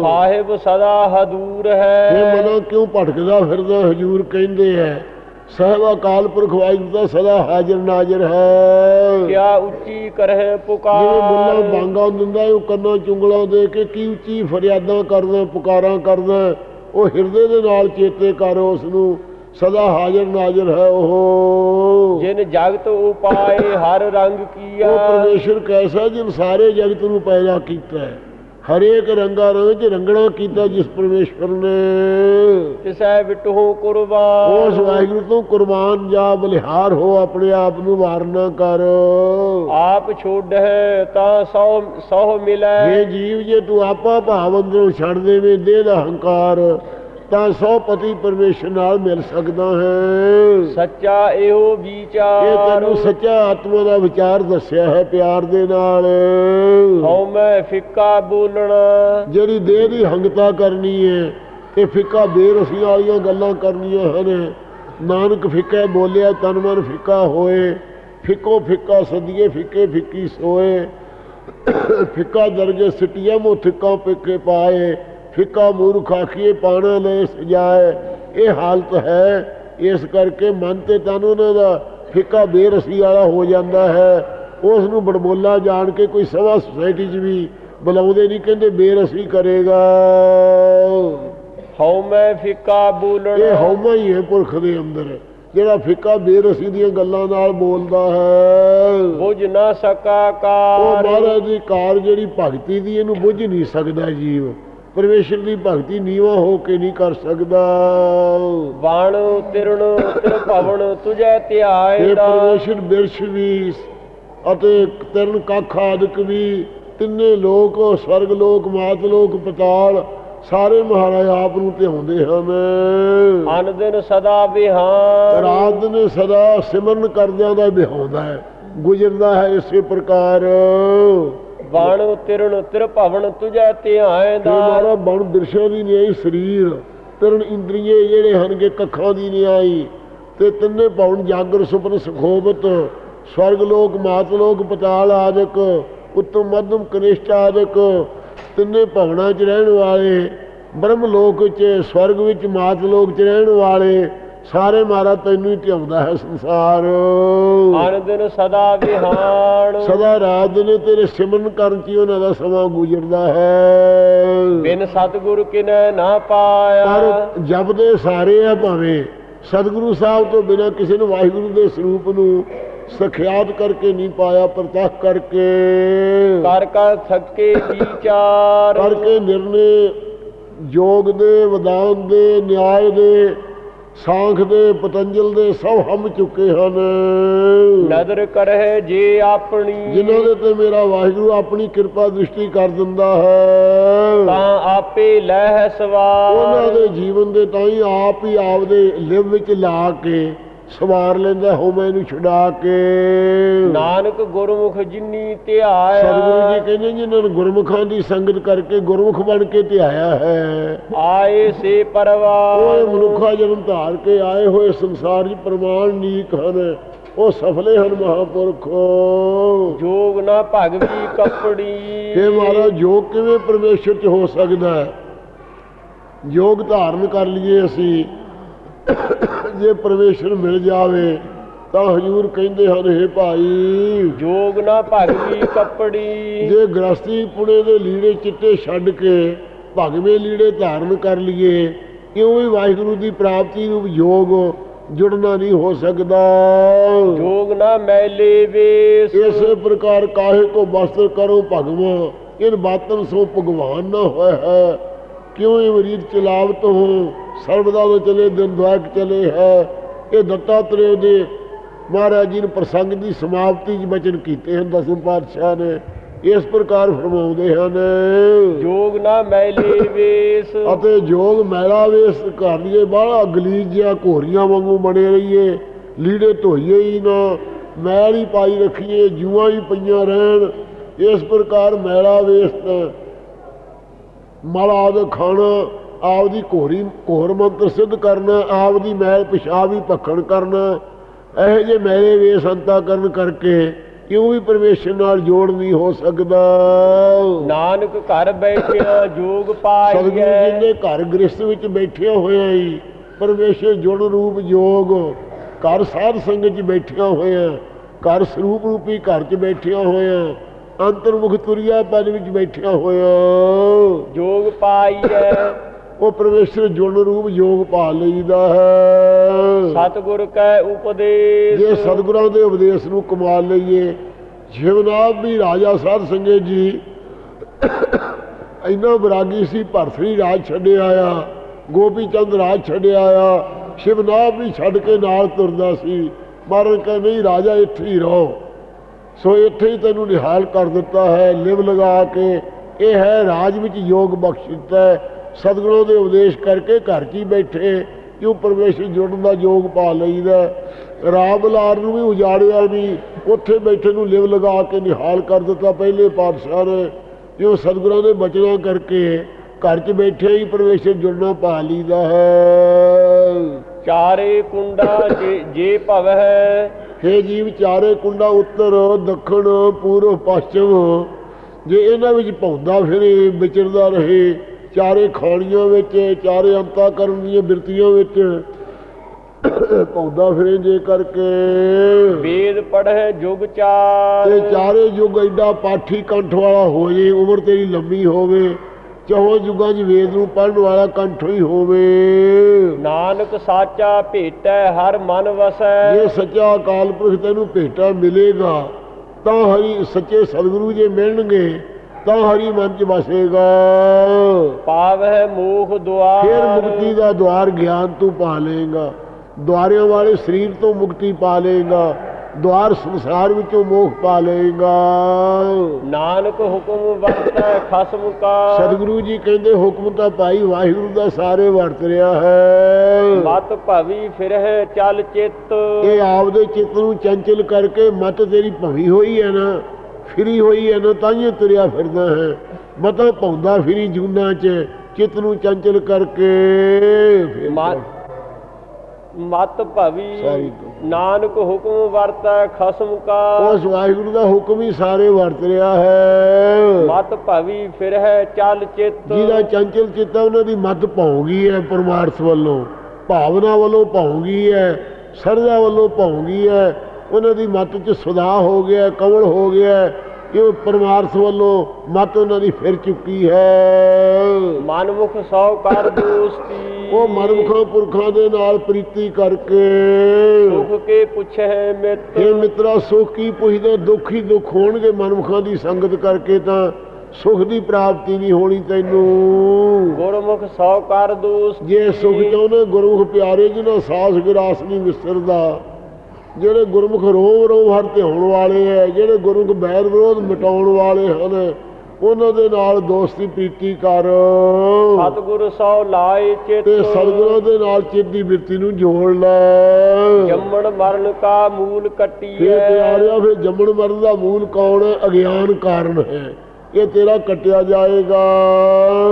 ਸਾਹਿਬ ਸਦਾ ਹਦੂਰ ਇਹ ਹੈ ਮਨਾ ਕਿਉਂ ਭਟਕਦਾ ਫਿਰਦਾ ਹਜੂਰ ਕਹਿੰਦੇ ਹੈ। ਸਹਿਬ ਅਕਾਲ ਪੁਰਖ ਵਾਹਿਗੁਰੂ ਦਾ ਸਦਾ ਹਾਜ਼ਰ ਨਾਜ਼ਰ ਹੈ। ਕਿਆ ਉੱਚੀ ਕਰਹਿ ਜਿਵੇਂ ਪੁਕਾਰ ਮੁੱਲਾ ਬਾਂਗਾ ਦਿੰਦਾ ਉਹ ਕੰਨਾਂ ਚੁੰਗਲਾਂ ਦੇ ਕੇ ਕੀ ਉੱਚੀ ਫਰਿਆਦਾਂ ਕਰਦਾ ਪੁਕਾਰਾਂ ਕਰਦਾ ਉਹ ਹਿਰਦੇ ਦੇ ਨਾਲ ਚੇਤੇ ਕਰ ਉਸ ਨੂੰ ਸਦਾ ਹਾਜ਼ਰ ਨਾਜ਼ਰ ਹੈ ਉਹ। ਜਿਨ ਜਗਤ ਉਪਾਏ ਹਰ ਰੰਗ ਕੀਆ। ਉਹ ਪਰਮੇਸ਼ਰ ਕੈਸਾ ਜਿਨ ਸਾਰੇ ਜਗਤ ਨੂੰ ਪੈਦਾ ਕੀਤਾ ਹੈ। ਹਰੇਕ ਰੰਗਾ ਰੰਗ ਰੰਗਣਾ ਕੀਤਾ ਜਿਸ ਪਰਮੇਸ਼ਵਰ ਨੇ। ਤਿਸੈ ਵਿਟਹੁ ਕੁਰਬਾਨ। ਉਸ ਵਾਹਿਗੁਰੂ ਤੋਂ ਕੁਰਬਾਨ ਜਾ ਬਲਿਹਾਰ ਹੋ ਆਪਣੇ ਆਪ ਨੂੰ ਵਾਰ ਨਾ ਕਰ। ਆਪ ਛੋੜਹਿ ਤਾਂ ਸੌ ਸੌ ਮਿਲੈ। ਇਹ ਜੀਵ ਜੇ ਤੂੰ ਆਪਾ ਭਾਵ ਅੰਦਰੋਂ ਛੱਡ ਦੇਵੇਂ ਦੇਹ ਦਾ ਹੰਕਾਰ ਤਾਂ ਸੌ ਪਤੀ ਪਰਮੇਸ਼ਰ ਨਾਲ ਮਿਲ ਸਕਦਾ ਹੈ। ਸੱਚਾ ਇਹੋ ਇਹ ਵਿਚਾਰ ਤੈਨੂੰ ਸੱਚਾ ਆਤਮਾ ਦਾ ਵਿਚਾਰ ਦੱਸਿਆ ਹੈ ਪਿਆਰ ਦੇ ਨਾਲ। ਹਉ ਮੈਂ ਫਿੱਕਾ ਬੋਲਣਾ। ਜਿਹੜੀ ਦੇਹ ਦੀ ਹੰਗਤਾ ਕਰਨੀ ਹੈ ਤੇ ਫਿੱਕਾ ਬੇਰਸੀ ਵਾਲੀਆਂ ਗੱਲਾਂ ਕਰਨੀਆਂ ਹਨ। ਨਾਨਕ ਫਿੱਕਾ ਬੋਲਿਆ ਤਨ ਮਨ ਫਿੱਕਾ ਹੋਏ ਫਿੱਕੋ ਫਿੱਕਾ ਸਦੀਏ ਫਿੱਕੇ ਫਿੱਕੀ ਸੋਏ। ਫਿੱਕਾ ਦਰਜੇ ਸਿਟੀਆਂ ਮੋ ਥਿੱਕਾ ਪਿੱਕੇ ਪਾਏ। ਫਿੱਕਾ ਮੂਰਖ ਆਖੀਏ ਪਾਣਾ ਲੈ ਸਜਾਏ ਇਹ ਹਾਲਤ ਹੈ ਇਸ ਕਰਕੇ ਮਨ ਤੇ ਤਨ ਉਹਨਾਂ ਦਾ ਫਿੱਕਾ ਬੇਰਸੀ ਵਾਲਾ ਹੋ ਜਾਂਦਾ ਹੈ। ਉਸ ਨੂੰ ਬੜਬੋਲਾ ਜਾਣ ਕੇ ਕੋਈ ਸਭਾ ਸੁਸਾਇਟੀ 'ਚ ਵੀ ਬੁਲਾਉਂਦੇ ਨਹੀਂ ਕਹਿੰਦੇ ਬੇਰਸੀ ਕਰੇਗਾ। ਹਉ ਮੈਂ ਫਿੱਕਾ ਇਹ ਬੋਲਣਾ ਹਉਮਾ ਹੀ ਹੈ ਪੁਰਖ ਦੇ ਅੰਦਰ ਜਿਹੜਾ ਫਿੱਕਾ ਬੇਰਸੀ ਦੀਆਂ ਗੱਲਾਂ ਨਾਲ ਬੋਲਦਾ ਹੈ। ਬੁਝ ਨਾ ਸਕਾ ਉਹ ਕਾਰ। ਮਹਾਰਾਜ ਦੀ ਕਾਰ ਜਿਹੜੀ ਭਗਤੀ ਦੀ ਇਹਨੂੰ ਬੁੱਝ ਨਹੀਂ ਸਕਦਾ ਜੀਵ। ਪਰਮੇਸ਼ਰ ਦੀ ਭਗਤੀ ਨੀਵਾ ਹੋ ਕੇ ਨਹੀਂ ਕਰ ਸਕਦਾ। ਬਾਣ ਤਿਰਣ ਤਿਰ ਭਵਨ ਤੁਝੈ ਧਿਆਏ ਦਾ ਪਰਮੇਸ਼ਰ ਬਿਰਸ਼ ਵੀ ਅਤੇ ਤਰਨ ਕੱਖ ਆਦਿਕ ਵੀ ਤਿੰਨੇ ਲੋਕ ਸਵਰਗ ਲੋਕ ਮਾਤ ਲੋਕ ਪਤਾਲ ਸਾਰੇ ਮਹਾਰਾਜ ਆਪ ਨੂੰ ਧਿਆਉਂਦੇ ਹਨ। ਅਨ ਦਿਨ ਸਦਾ ਵਿਹਾਨ ਰਾਤ ਨੇ ਸਦਾ ਸਿਮਰਨ ਕਰਦਿਆਂ ਦਾ ਬਿਹਾਉਂਦਾ ਹੈ ਗੁਜ਼ਰਦਾ ਹੈ ਇਸੇ ਪ੍ਰਕਾਰ। ਬਾਣ ਤਿਰਣ ਤਿਰ ਭਵਨ ਤੁਝੈ ਧਿਆਏ ਦਾ। ਮਾਰਾ ਬਣ ਬਿਰਸ਼ਾ ਦੀ ਨਿਆਈ ਸਰੀਰ। ਤਰਨ ਇੰਦਰੀਏ ਜਿਹੜੇ ਹਨ ਕਿ ਕੱਖਾਂ ਦੀ ਨਿਆਈ ਤੇ ਤਿੰਨੇ ਪੌਣ ਜਾਗਰ ਸੁਪਨ ਸੁਖੋਬਤ ਸਵਰਗ ਲੋਕ ਮਾਤ ਲੋਕ ਪਤਾਲ ਆਦਿਕ ਉੱਤਮ ਮਧਮ ਕਨਿਸ਼ਟ ਆਦਿਕ। ਤਿੰਨੇ ਭਵਨਾਂ 'ਚ ਰਹਿਣ ਵਾਲੇ ਬ੍ਰਹਮ ਲੋਕ 'ਚ ਸਵਰਗ ਵਿੱਚ ਮਾਤ ਲੋਕ 'ਚ ਰਹਿਣ ਵਾਲੇ। ਸਾਰੇ ਮਾਰਾ ਤੈਨੂੰ ਹੀ ਧਿਆਉਂਦਾ ਹੈ ਸੰਸਾਰ। ਅਨ ਦਿਨ ਸਦਾ ਵਿਹਾਨ ਸਦਾ ਰਾਤ ਨੇ ਤੇਰੇ ਸਿਮਰਨ ਕਰਨ 'ਚ ਹੀ ਉਹਨਾਂ ਦਾ ਸਮਾਂ ਗੁਜ਼ਰਦਾ ਹੈ। ਬਿਨ ਸਤਿਗੁਰ ਕਿਨੈ ਨਾ ਪਾਇਆ। ਪਰ ਜਪਦੇ ਸਾਰੇ ਆ ਭਾਵੇਂ ਸਤਿਗੁਰੂ ਸਾਹਿਬ ਤੋਂ ਬਿਨਾਂ ਕਿਸੇ ਨੂੰ ਵਾਹਿਗੁਰੂ ਦੇ ਸਰੂਪ ਨੂੰ ਸਖਿਆਤ ਕਰਕੇ ਨਹੀਂ ਪਾਇਆ ਪ੍ਰਤੱਖ ਕਰਕੇ। ਕਰ ਕਰ ਥੱਕੇ ਵਿਚਾਰ ਕਰਕੇ ਨਿਰਣੇ ਯੋਗ ਦੇ ਵਿਧਾਨ ਦੇ ਨਿਆਏ ਦੇ ਸਾਖ ਦੇ ਪਤੰਜਲ ਦੇ ਸਭ ਹਮ ਚੁੱਕੇ ਹਨ। ਨਦਰ ਕਰਹਿ ਜੇ ਆਪਣੀ। ਜਿਨ੍ਹਾਂ ਦੇ ਤੇ ਮੇਰਾ ਵਾਹਿਗੁਰੂ ਆਪਣੀ ਕਿਰਪਾ ਦ੍ਰਿਸ਼ਟੀ ਕਰ ਦਿੰਦਾ ਹੈ। ਤਾਂ ਆਪੇ ਲਹਿ ਉਹਨਾਂ ਸਵਾਰ ਦੇ ਜੀਵਨ ਦੇ ਤਾਂ ਹੀ ਆਪ ਹੀ ਆਪਦੇ ਲਿਵ ਵਿੱਚ ਲਾ ਕੇ ਸਵਾਰ ਲੈਂਦਾ ਹੋਮੇ ਨੂੰ ਛੁਡਾ ਕੇ। ਨਾਨਕ ਗੁਰਮੁਖ ਜਿਨੀ ਸਤਿਗੁਰੂ ਜੀ ਧਿਆਇਆ ਕਹਿੰਦੇ ਜਿਨ੍ਹਾਂ ਨੂੰ ਗੁਰਮੁਖਾਂ ਦੀ ਸੰਗਤ ਕਰਕੇ ਗੁਰਮੁਖ ਬਣ ਕੇ ਧਿਆਇਆ ਹੈ। ਆਏ ਸੇ ਉਹ ਪਰਵਾਰ ਮਨੁੱਖਾ ਜਨਮ ਧਾਰ ਕੇ ਆਏ ਹੋਏ ਸੰਸਾਰ 'ਚ ਪ੍ਰਮਾਣ ਨੀਕ ਹਨ। ਉਹ ਸਫਲੇ ਹਨ ਮਹਾਪੁਰਖੋ। ਜੋਗ ਨਾ ਭਗਵੀ ਕੱਪੜੀ। ਇਹ ਮਹਾਰਾਜ ਯੋਗ ਕਿਵੇਂ ਪਰਮੇਸ਼ਰ 'ਚ ਹੋ ਸਕਦਾ ਹੈ? ਯੋਗ ਧਾਰਨ ਕਰ ਲਈਏ ਅਸੀਂ। ਜੇ ਪਰਮੇਸ਼ਰ ਮਿਲ ਜਾਵੇ ਤਾਂ ਹਜੂਰ ਕਹਿੰਦੇ ਹਨ हे ਭਾਈ ਜੋਗ ਨਾ ਭਗਵੀ ਕੱਪੜੀ। ਜੇ ਗ੍ਰਸਤੀ ਪੁਣੇ ਦੇ ਲੀੜੇ ਚਿੱਟੇ ਛੱਡ ਕੇ ਭਗਵੇਂ ਲੀੜੇ ਧਾਰਨ ਕਰ ਲਈਏ ਕਿਉਂ ਵੀ ਵਾਹਿਗੁਰੂ ਦੀ ਪ੍ਰਾਪਤੀ ਨੂੰ ਯੋਗ ਜੁੜਨਾ ਨਹੀਂ ਹੋ ਸਕਦਾ। ਜੋਗ ਨਾ ਮੈਲੇ ਵੇਸ। ਇਸੇ ਪ੍ਰਕਾਰ ਕਾਹੇ ਕੋ ਬਸਤਰ ਕਰੋ ਭਗਵਾਂ ਇਨ ਬਾਤਨ ਸੋ ਭਗਵਾਨ ਨਾ ਹੋਇਆ ਹੈ। ਕਿਉਂ ਇਹ ਮਰੀਦ ਚਲਾਵਤ ਹੋ? ਸਰਬਦਾ ਨੂੰ ਚਲੇ ਦਿਨ ਦੁਆਕ ਚਲੇ ਹੈ। ਇਹ ਦੱਤਾਤਰੇय ਦੇ ਮਹਾਰਾਜ ਜੀ ਨੇ ਪ੍ਰਸੰਗ ਦੀ ਸਮਾਪਤੀ 'ਚ ਬਚਨ ਕੀਤੇ ਹਨ ਦਸਮ ਪਾਤਸ਼ਾਹ ਨੇ। ਇਸ ਪ੍ਰਕਾਰ ਫਰਮਾਉਂਦੇ ਹਨ। ਜੋਗ ਨਾ ਮੈਲੇ ਵੇਸ। ਅਤੇ ਜੋਗ ਮੈਲਾ ਵੇਸ ਕਰ ਲਈਏ ਬਾਹਲਾ ਗਲੀਜ ਜਿਹਾ ਘੋਰੀਆਂ ਵਾਂਗੂ ਬਣੇ ਰਹੀਏ ਲੀੜੇ ਧੋਈਏ ਹੀ ਨਾ ਮੈਲ ਹੀ ਪਾਈ ਰੱਖੀਏ ਜੂਆਂ ਹੀ ਪਈਆਂ ਰਹਿਣ। ਇਸ ਪ੍ਰਕਾਰ ਮੈਲਾ ਵੇਸ ਮਲ ਆਦ ਖਾਣਾ ਆਪਦੀ ਘੋਰੀ ਘੋਰ ਮੰਤਰ ਸਿੱਧ ਕਰਨਾ ਆਪਦੀ ਮੈਲ ਪਿਸ਼ਾਬ ਹੀ ਭਖਣ ਕਰਨਾ ਇਹੋ ਜਿਹੇ ਮੈਲੇ ਵੇਸ ਅੰਤਾ ਕਰਨ ਕਰਕੇ ਕਿਉਂ ਵੀ ਪਰਮੇਸ਼ਰ ਨਾਲ ਜੋੜ ਨਹੀਂ ਹੋ ਸਕਦਾ? ਨਾਨਕ ਘਰ ਬੈਠਿਆ ਜੋਗ ਸਤਿਗੁਰੂ ਪਾਈਐ ਜੀ ਦੇ ਘਰ ਗ੍ਰਸਥ ਵਿੱਚ ਬੈਠਿਆ ਹੋਇਆ ਹੀ ਪਰਮੇਸ਼ਰ ਜੁੜ ਰੂਪ ਜੋਗ ਘਰ ਸਾਧ ਸੰਗਤ 'ਚ ਬੈਠਿਆ ਹੋਇਆ ਘਰ ਸਰੂਪ ਰੂਪੀ ਘਰ 'ਚ ਬੈਠਿਆ ਹੋਇਆ ਅੰਤਰਮੁਖ ਤੁਰਿਆ ਪਦ ਵਿੱਚ ਬੈਠਿਆ ਹੋਇਆ। ਜੋਗ ਪਾਈਐ। ਉਹ ਪਰਮੇਸ਼ਰ ਜੁੜ ਰੂਪ ਯੋਗ ਪਾ ਲਈਦਾ ਹੈ। ਸਤਿਗੁਰ ਕੈ ਉਪਦੇਸ਼। ਜੇ ਸਤਿਗੁਰਾਂ ਦੇ ਉਪਦੇਸ਼ ਨੂੰ ਕਮਾ ਲਈਏ ਸ਼ਿਵਨਾਥ ਵੀ ਰਾਜਾ ਸਾਧ ਸੰਗਤ ਜੀ ਇੰਨਾ ਵਿਰਾਗੀ ਸੀ ਭਰਤਰੀ ਰਾਜ ਛੱਡਿਆ ਆ ਗੋਪੀ ਚੰਦ ਰਾਜ ਛੱਡਿਆ ਆ ਸ਼ਿਵਨਾਥ ਵੀ ਛੱਡ ਕੇ ਨਾਲ ਤੁਰਦਾ ਸੀ ਮਹਾਰਾਜ ਕਹਿੰਦੇ ਨਹੀਂ ਰਾਜਾ ਇੱਥੇ ਹੀ ਰਹੋ। ਸੋ ਇੱਥੇ ਹੀ ਤੈਨੂੰ ਨਿਹਾਲ ਕਰ ਦਿੱਤਾ ਹੈ ਲਿਵ ਲਗਾ ਕੇ ਇਹ ਹੈ ਰਾਜ ਵਿੱਚ ਯੋਗ ਬਖਸ਼ ਦਿੱਤਾ ਹੈ ਸਤਿਗੁਰਾਂ ਦੇ ਉਪਦੇਸ਼ ਕਰਕੇ ਘਰ 'ਚ ਹੀ ਬੈਠੇ ਕਿਉਂ ਪਰਮੇਸ਼ਰ ਜੁੜਨ ਦਾ ਯੋਗ ਪਾ ਲਈਦਾ? ਰਾਮ ਲਾਰ ਨੂੰ ਵੀ ਉਜਾੜਿਆ ਨਹੀਂ ਉੱਥੇ ਬੈਠੇ ਨੂੰ ਲਿਵ ਲਗਾ ਕੇ ਨਿਹਾਲ ਕਰ ਦਿੱਤਾ ਪਹਿਲੇ ਪਾਤਸ਼ਾਹ ਨੇ। ਜੋ ਸਤਿਗੁਰਾਂ ਦੇ ਬਚਨਾਂ ਕਰਕੇ ਘਰ 'ਚ ਬੈਠੇ ਹੀ ਪਰਮੇਸ਼ਰ ਜੁੜਨਾ ਪਾ ਲਈਦਾ ਹੈ। ਚਾਰੇ ਕੁੰਡਾ ਜੇ ਜੇ ਭਵ ਹੈ ਹੇ ਜੀਵ ਚਾਰੇ ਕੁੰਡਾ ਉੱਤਰ ਦੱਖਣ ਪੂਰਬ ਪੱਛਮ। ਜੇ ਇਹਨਾਂ ਵਿੱਚ ਭੌਂਦਾ ਫਿਰੇ ਵਿਚਰਦਾ ਰਹੇ ਚਾਰੇ ਖਾਣੀਆਂ ਵਿੱਚ ਚਾਰੇ ਅੰਤਾ ਕਰਨ ਦੀਆਂ ਬਿਰਤੀਆਂ ਵਿੱਚ। ਭੌਂਦਾ ਫਿਰੇ ਜੇ ਕਰਕੇ। ਵੇਦ ਪੜ੍ਹੈ ਜੁਗ ਚਾਰ ਤੇ ਚਾਰੇ ਯੁੱਗ ਐਡਾ ਪਾਠੀ ਕੰਠ ਵਾਲਾ ਹੋ ਜੇ ਉਮਰ ਤੇਰੀ ਲੰਮੀ ਹੋਵੇ ਚੌਹਾਂ ਯੁੱਗਾਂ 'ਚ ਵੇਦ ਨੂੰ ਪੜ੍ਹਨ ਵਾਲਾ ਕੰਠ ਹੀ ਹੋਵੇ। ਨਾਨਕ ਸਾਚਾ ਭੇਟੈ ਹਰ ਮਨ ਵਸੈ। ਜੇ ਸੱਚਾ ਅਕਾਲ ਪੁਰਖ ਤੈਨੂੰ ਭੇਟਾ ਮਿਲੇਗਾ ਤਾਂ ਹਰੀ ਸੱਚੇ ਸਤਿਗੁਰੂ ਜੇ ਮਿਲਣਗੇ। ਤਾਂ ਹਰੀ ਮਨ ਚ ਵਸੇਗਾ। ਪਾਵਹਿ ਮੋਖ ਦੁਆਰ। ਫਿਰ ਮੁਕਤੀ ਦਾ ਦਵਾਰ ਗਿਆਨ ਤੂੰ ਪਾ ਲਏਗਾ। ਦੁਆਰਿਆਂ ਵਾਲੇ ਸਰੀਰ ਤੋਂ ਮੁਕਤੀ ਪਾ ਲਏਗਾ। ਦਵਾਰ ਸੰਸਾਰ ਵਿੱਚੋਂ ਮੋਖ ਪਾ ਲਏਗਾ। ਨਾਨਕ ਹੁਕਮ ਵਰਤੈ ਖਸਮ ਕਾ। ਸਤਿਗੁਰੂ ਜੀ ਕਹਿੰਦੇ ਹੁਕਮ ਤਾਂ ਭਾਈ ਵਾਹਿਗੁਰੂ ਦਾ ਸਾਰੇ ਵਰਤ ਰਿਹਾ ਹੈ। ਮਤ ਭਵੀ ਫਿਰਹਿ ਚਲ ਚਿੱਤ। ਇਹ ਆਪਦੇ ਚਿੱਤ ਨੂੰ ਚੰਚਲ ਕਰਕੇ ਮਤ ਤੇਰੀ ਭਵੀ ਹੋਈ ਹੈ ਨਾ। ਫਿਰੀ ਹੋਈ ਹੈ ਨਾ ਤਾਂ ਹੀ ਤੁਰਿਆ ਫਿਰਦਾ ਹੈ। ਮਤਾ ਪਾਉਂਦਾ ਫਿਰੀ ਜੂਨਾ 'ਚ ਚਿੱਤ ਨੂੰ ਚੰਚਲ ਕਰਕੇ ਫਿਰ ਮਤ ਭਵੀ। ਨਾਨਕ ਹੁਕਮ ਵਰਤੈ ਖਸਮ ਕਾ। ਉਸ ਵਾਹਿਗੁਰੂ ਦਾ ਹੁਕਮ ਹੀ ਸਾਰੇ ਵਰਤ ਰਿਹਾ ਹੈ। ਮਤ ਭਵੀ ਫਿਰਹਿ ਚਲ ਚਿੱਤ। ਜਿਹਦਾ ਚੰਚਲ ਚਿੱਤ ਹੈ ਉਹਨਾਂ ਦੀ ਮਤ ਪਾਉਂਗੀ ਹੈ ਪਰਮਾਰਥ ਵੱਲੋਂ। ਭਾਵਨਾ ਵੱਲੋਂ ਪਾਉਂਗੀ ਹੈ ਸਰਦਾ ਵੱਲੋਂ ਪਾਉਂਗੀ ਹੈ ਉਹਨਾਂ ਦੀ ਮਤ 'ਚ ਸੁਧਾ ਹੋ ਗਿਆ ਕਵਲ ਹੋ ਗਿਆ ਕਿ ਪਰਮਾਰਥ ਵੱਲੋਂ ਮਤ ਉਹਨਾਂ ਦੀ ਫਿਰ ਚੁੱਕੀ ਹੈ। ਮਨਮੁਖ ਸੌ ਕਰ ਦੋਸਤੀ। ਉਹ ਮਨਮੁਖਾਂ ਪੁਰਖਾਂ ਦੇ ਨਾਲ ਪ੍ਰੀਤੀ ਕਰਕੇ ਸੁਖ ਕੇ ਪੁੱਛੈ ਮਿਤ। ਇਹ ਮਿੱਤਰਾ ਸੁਖ ਕੀ ਪੁੱਛਦੇ? ਦੁੱਖ ਹੀ ਦੁੱਖ ਹੋਣਗੇ। ਮਨਮੁਖਾਂ ਦੀ ਸੰਗਤ ਕਰਕੇ ਤਾਂ ਸੁਖ ਦੀ ਪ੍ਰਾਪਤੀ ਨਹੀਂ ਹੋਣੀ ਤੈਨੂੰ। ਗੁਰਮੁਖ ਸੌ ਕਰ ਦੋਸਤੀ। ਜੇ ਸੁਖ ਚਾਹੁੰਦੇ ਗੁਰਮੁਖ ਪਿਆਰੇ ਜਿਹਨਾਂ ਸਾਸ ਗਿਰਾਸ ਨਹੀਂ ਵਿਸਰਦਾ ਜਿਹੜੇ ਗੁਰਮੁਖ ਰੋਮ ਰੋਮ ਹਰ ਧਿਆਉਣ ਵਾਲੇ ਐ ਜਿਹੜੇ ਗੁਰਮੁਖ ਬੈਰ ਵਿਰੋਧ ਮਿਟਾਉਣ ਵਾਲੇ ਹਨ ਉਹਨਾਂ ਦੇ ਨਾਲ ਦੋਸਤੀ ਪ੍ਰੀਤੀ ਕਰ। ਸਤਿਗੁਰ ਸੌ ਲਾਏ ਚਿਤ। ਤੇ ਸਤਿਗੁਰਾਂ ਦੇ ਨਾਲ ਚਿੱਤ ਦੀ ਬਿਰਤੀ ਨੂੰ ਜੋੜ ਲੈ। ਜੰਮਣ ਮਰਨ ਕਾ ਮੂਲ ਫਿਰ ਕੱਟੀਐ ਪਿਆਰਿਆ ਫਿਰ ਜੰਮਣ ਮਰਨ ਦਾ ਮੂਲ ਕੌਣ ਹੈ ਅਗਿਆਨ ਕਾਰਨ ਹੈ। ਇਹ ਤੇਰਾ ਕੱਟਿਆ ਜਾਏਗਾ।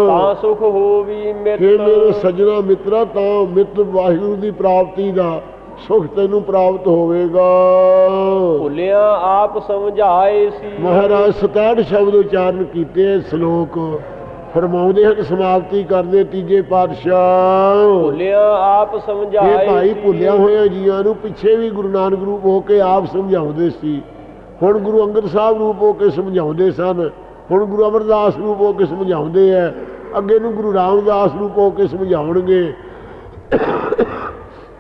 ਤਾਂ ਸੁਖ ਹੋਵੀ ਮਿਤ। ਫਿਰ ਮੇਰੇ ਸੱਜਣਾ ਮਿੱਤਰਾ ਤਾਂ ਮਿੱਤ ਵਾਹਿਗੁਰੂ ਦੀ ਪ੍ਰਾਪਤੀ ਦਾ ਸੁਖ ਤੈਨੂੰ ਪ੍ਰਾਪਤ ਹੋਵੇਗਾ। ਭੁੱਲਿਆ ਆਪ ਸਮਝਾਏ ਸੀ। ਮਹਾਰਾਜ 67 ਸ਼ਬਦ ਉਚਾਰਨ ਕੀਤੇ ਇਹ ਸ਼ਲੋਕ। ਫਰਮਾਉਂਦੇ ਹਨ ਸਮਾਪਤੀ ਕਰਦੇ ਤੀਜੇ ਪਾਤਸ਼ਾਹ। ਭੁੱਲਿਆ ਆਪ ਇਹ ਸਮਝਾਏ ਭਾਈ ਸੀ। ਭੁੱਲਿਆ ਹੋਇਆ ਜੀਆਂ ਨੂੰ ਪਿੱਛੇ ਵੀ ਗੁਰੂ ਨਾਨਕ ਰੂਪ ਹੋ ਕੇ ਆਪ ਸਮਝਾਉਂਦੇ ਸੀ। ਹੁਣ ਗੁਰੂ ਅੰਗਦ ਸਾਹਿਬ ਰੂਪ ਹੋ ਕੇ ਸਮਝਾਉਂਦੇ ਸਨ। ਹੁਣ ਗੁਰੂ ਅਮਰਦਾਸ ਰੂਪ ਹੋ ਕੇ ਸਮਝਾਉਂਦੇ ਐ। ਅੱਗੇ ਨੂੰ ਗੁਰੂ ਰਾਮਦਾਸ ਰੂਪ ਹੋ ਕੇ ਸਮਝਾਉਣਗੇ।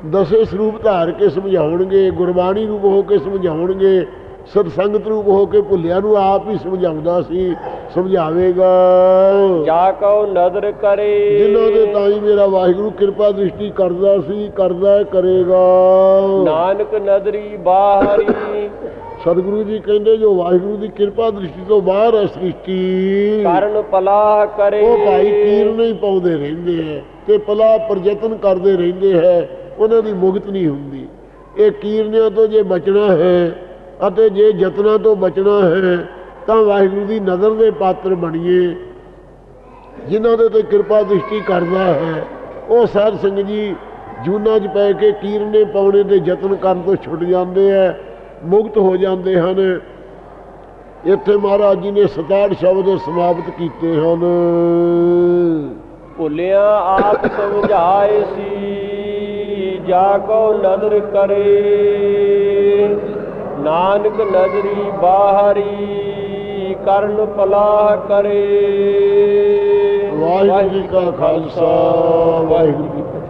ਦਸੇ ਸਰੂਪ ਧਾਰ ਕੇ ਸਮਝਾਉਣਗੇ ਗੁਰਬਾਣੀ ਰੂਪ ਹੋ ਕੇ ਸਮਝਾਉਣਗੇ ਸਤਸੰਗਤ ਰੂਪ ਹੋ ਕੇ ਭੁੱਲਿਆ ਨੂੰ ਆਪ ਹੀ ਸਮਝਾਉਂਦਾ ਸੀ ਸਮਝਾਵੇਗਾ। ਜਾ ਕਉ ਨਦਰ ਕਰੇ। ਜਿਨ੍ਹਾਂ ਦੇ ਤਾਈ ਮੇਰਾ ਵਾਹਿਗੁਰੂ ਕਿਰਪਾ ਦ੍ਰਿਸ਼ਟੀ ਕਰਦਾ ਸੀ ਕਰਦਾ ਹੈ, ਕਰੇਗਾ। ਨਾਨਕ ਨਦਰੀ ਬਾਹਰੀ। ਸਤਿਗੁਰੂ ਜੀ ਕਹਿੰਦੇ ਜੋ ਵਾਹਿਗੁਰੂ ਦੀ ਕਿਰਪਾ ਦ੍ਰਿਸ਼ਟੀ ਤੋਂ ਬਾਹਰ ਹੈ ਸ੍ਰਿਸ਼ਟੀ ਕਰਨ ਪਲਾਹ ਕਰੇ। ਉਹ ਭਾਈ ਕੀਰ ਨਹੀਂ ਪਾਉਂਦੇ ਰਹਿੰਦੇ ਹੈ ਤੇ ਪਲਾ ਪ੍ਰਯਤਨ ਕਰਦੇ ਰਹਿੰਦੇ ਹੈ। ਉਹਨਾਂ ਦੀ ਮੁਕਤ ਨਹੀਂ ਹੁੰਦੀ। ਇਹ ਕੀਰਨਿਆਂ ਤੋਂ ਜੇ ਬਚਣਾ ਹੈ ਅਤੇ ਜੇ ਯਤਨਾਂ ਤੋਂ ਬਚਣਾ ਹੈ, ਤਾਂ ਵਾਹਿਗੁਰੂ ਦੀ ਨਜ਼ਰ ਦੇ ਪਾਤਰ ਬਣੀਏ। ਜਿਨ੍ਹਾਂ ਦੇ ਤੇ ਕਿਰਪਾ ਦ੍ਰਿਸ਼ਟੀ ਕਰਦਾ ਹੈ, ਉਹ ਸਾਧ ਸੰਗਤ ਜੀ, ਜੂਨਾਂ 'ਚ ਪੈ ਕੇ ਕੀਰਨੇ ਪਾਉਣੇ ਦੇ ਯਤਨ ਕਰਨ ਤੋਂ ਛੁੱਟ ਜਾਂਦੇ ਹੈ ਮੁਕਤ ਹੋ ਜਾਂਦੇ ਹਨ। ਇੱਥੇ ਮਹਾਰਾਜ ਜੀ ਨੇ 67 ਸ਼ਬਦ ਸਮਾਪਤ ਕੀਤੇ ਹਨ। ਭੁੱਲਿਆ ਆਪ ਸਮਝਾਏ ਸੀ। ਜਾ ਕਉ ਨਦਰ ਕਰੇ। ਨਾਨਕ ਨਦਰੀ ਬਾਹਰੀ ਕਰਨ ਪਲਾਹ ਕਰੇ। ਵਾਹਿਗੁਰੂ ਜੀ ਕਾ ਖਾਲਸਾ, ਵਾਹਿਗੁਰੂ ਜੀ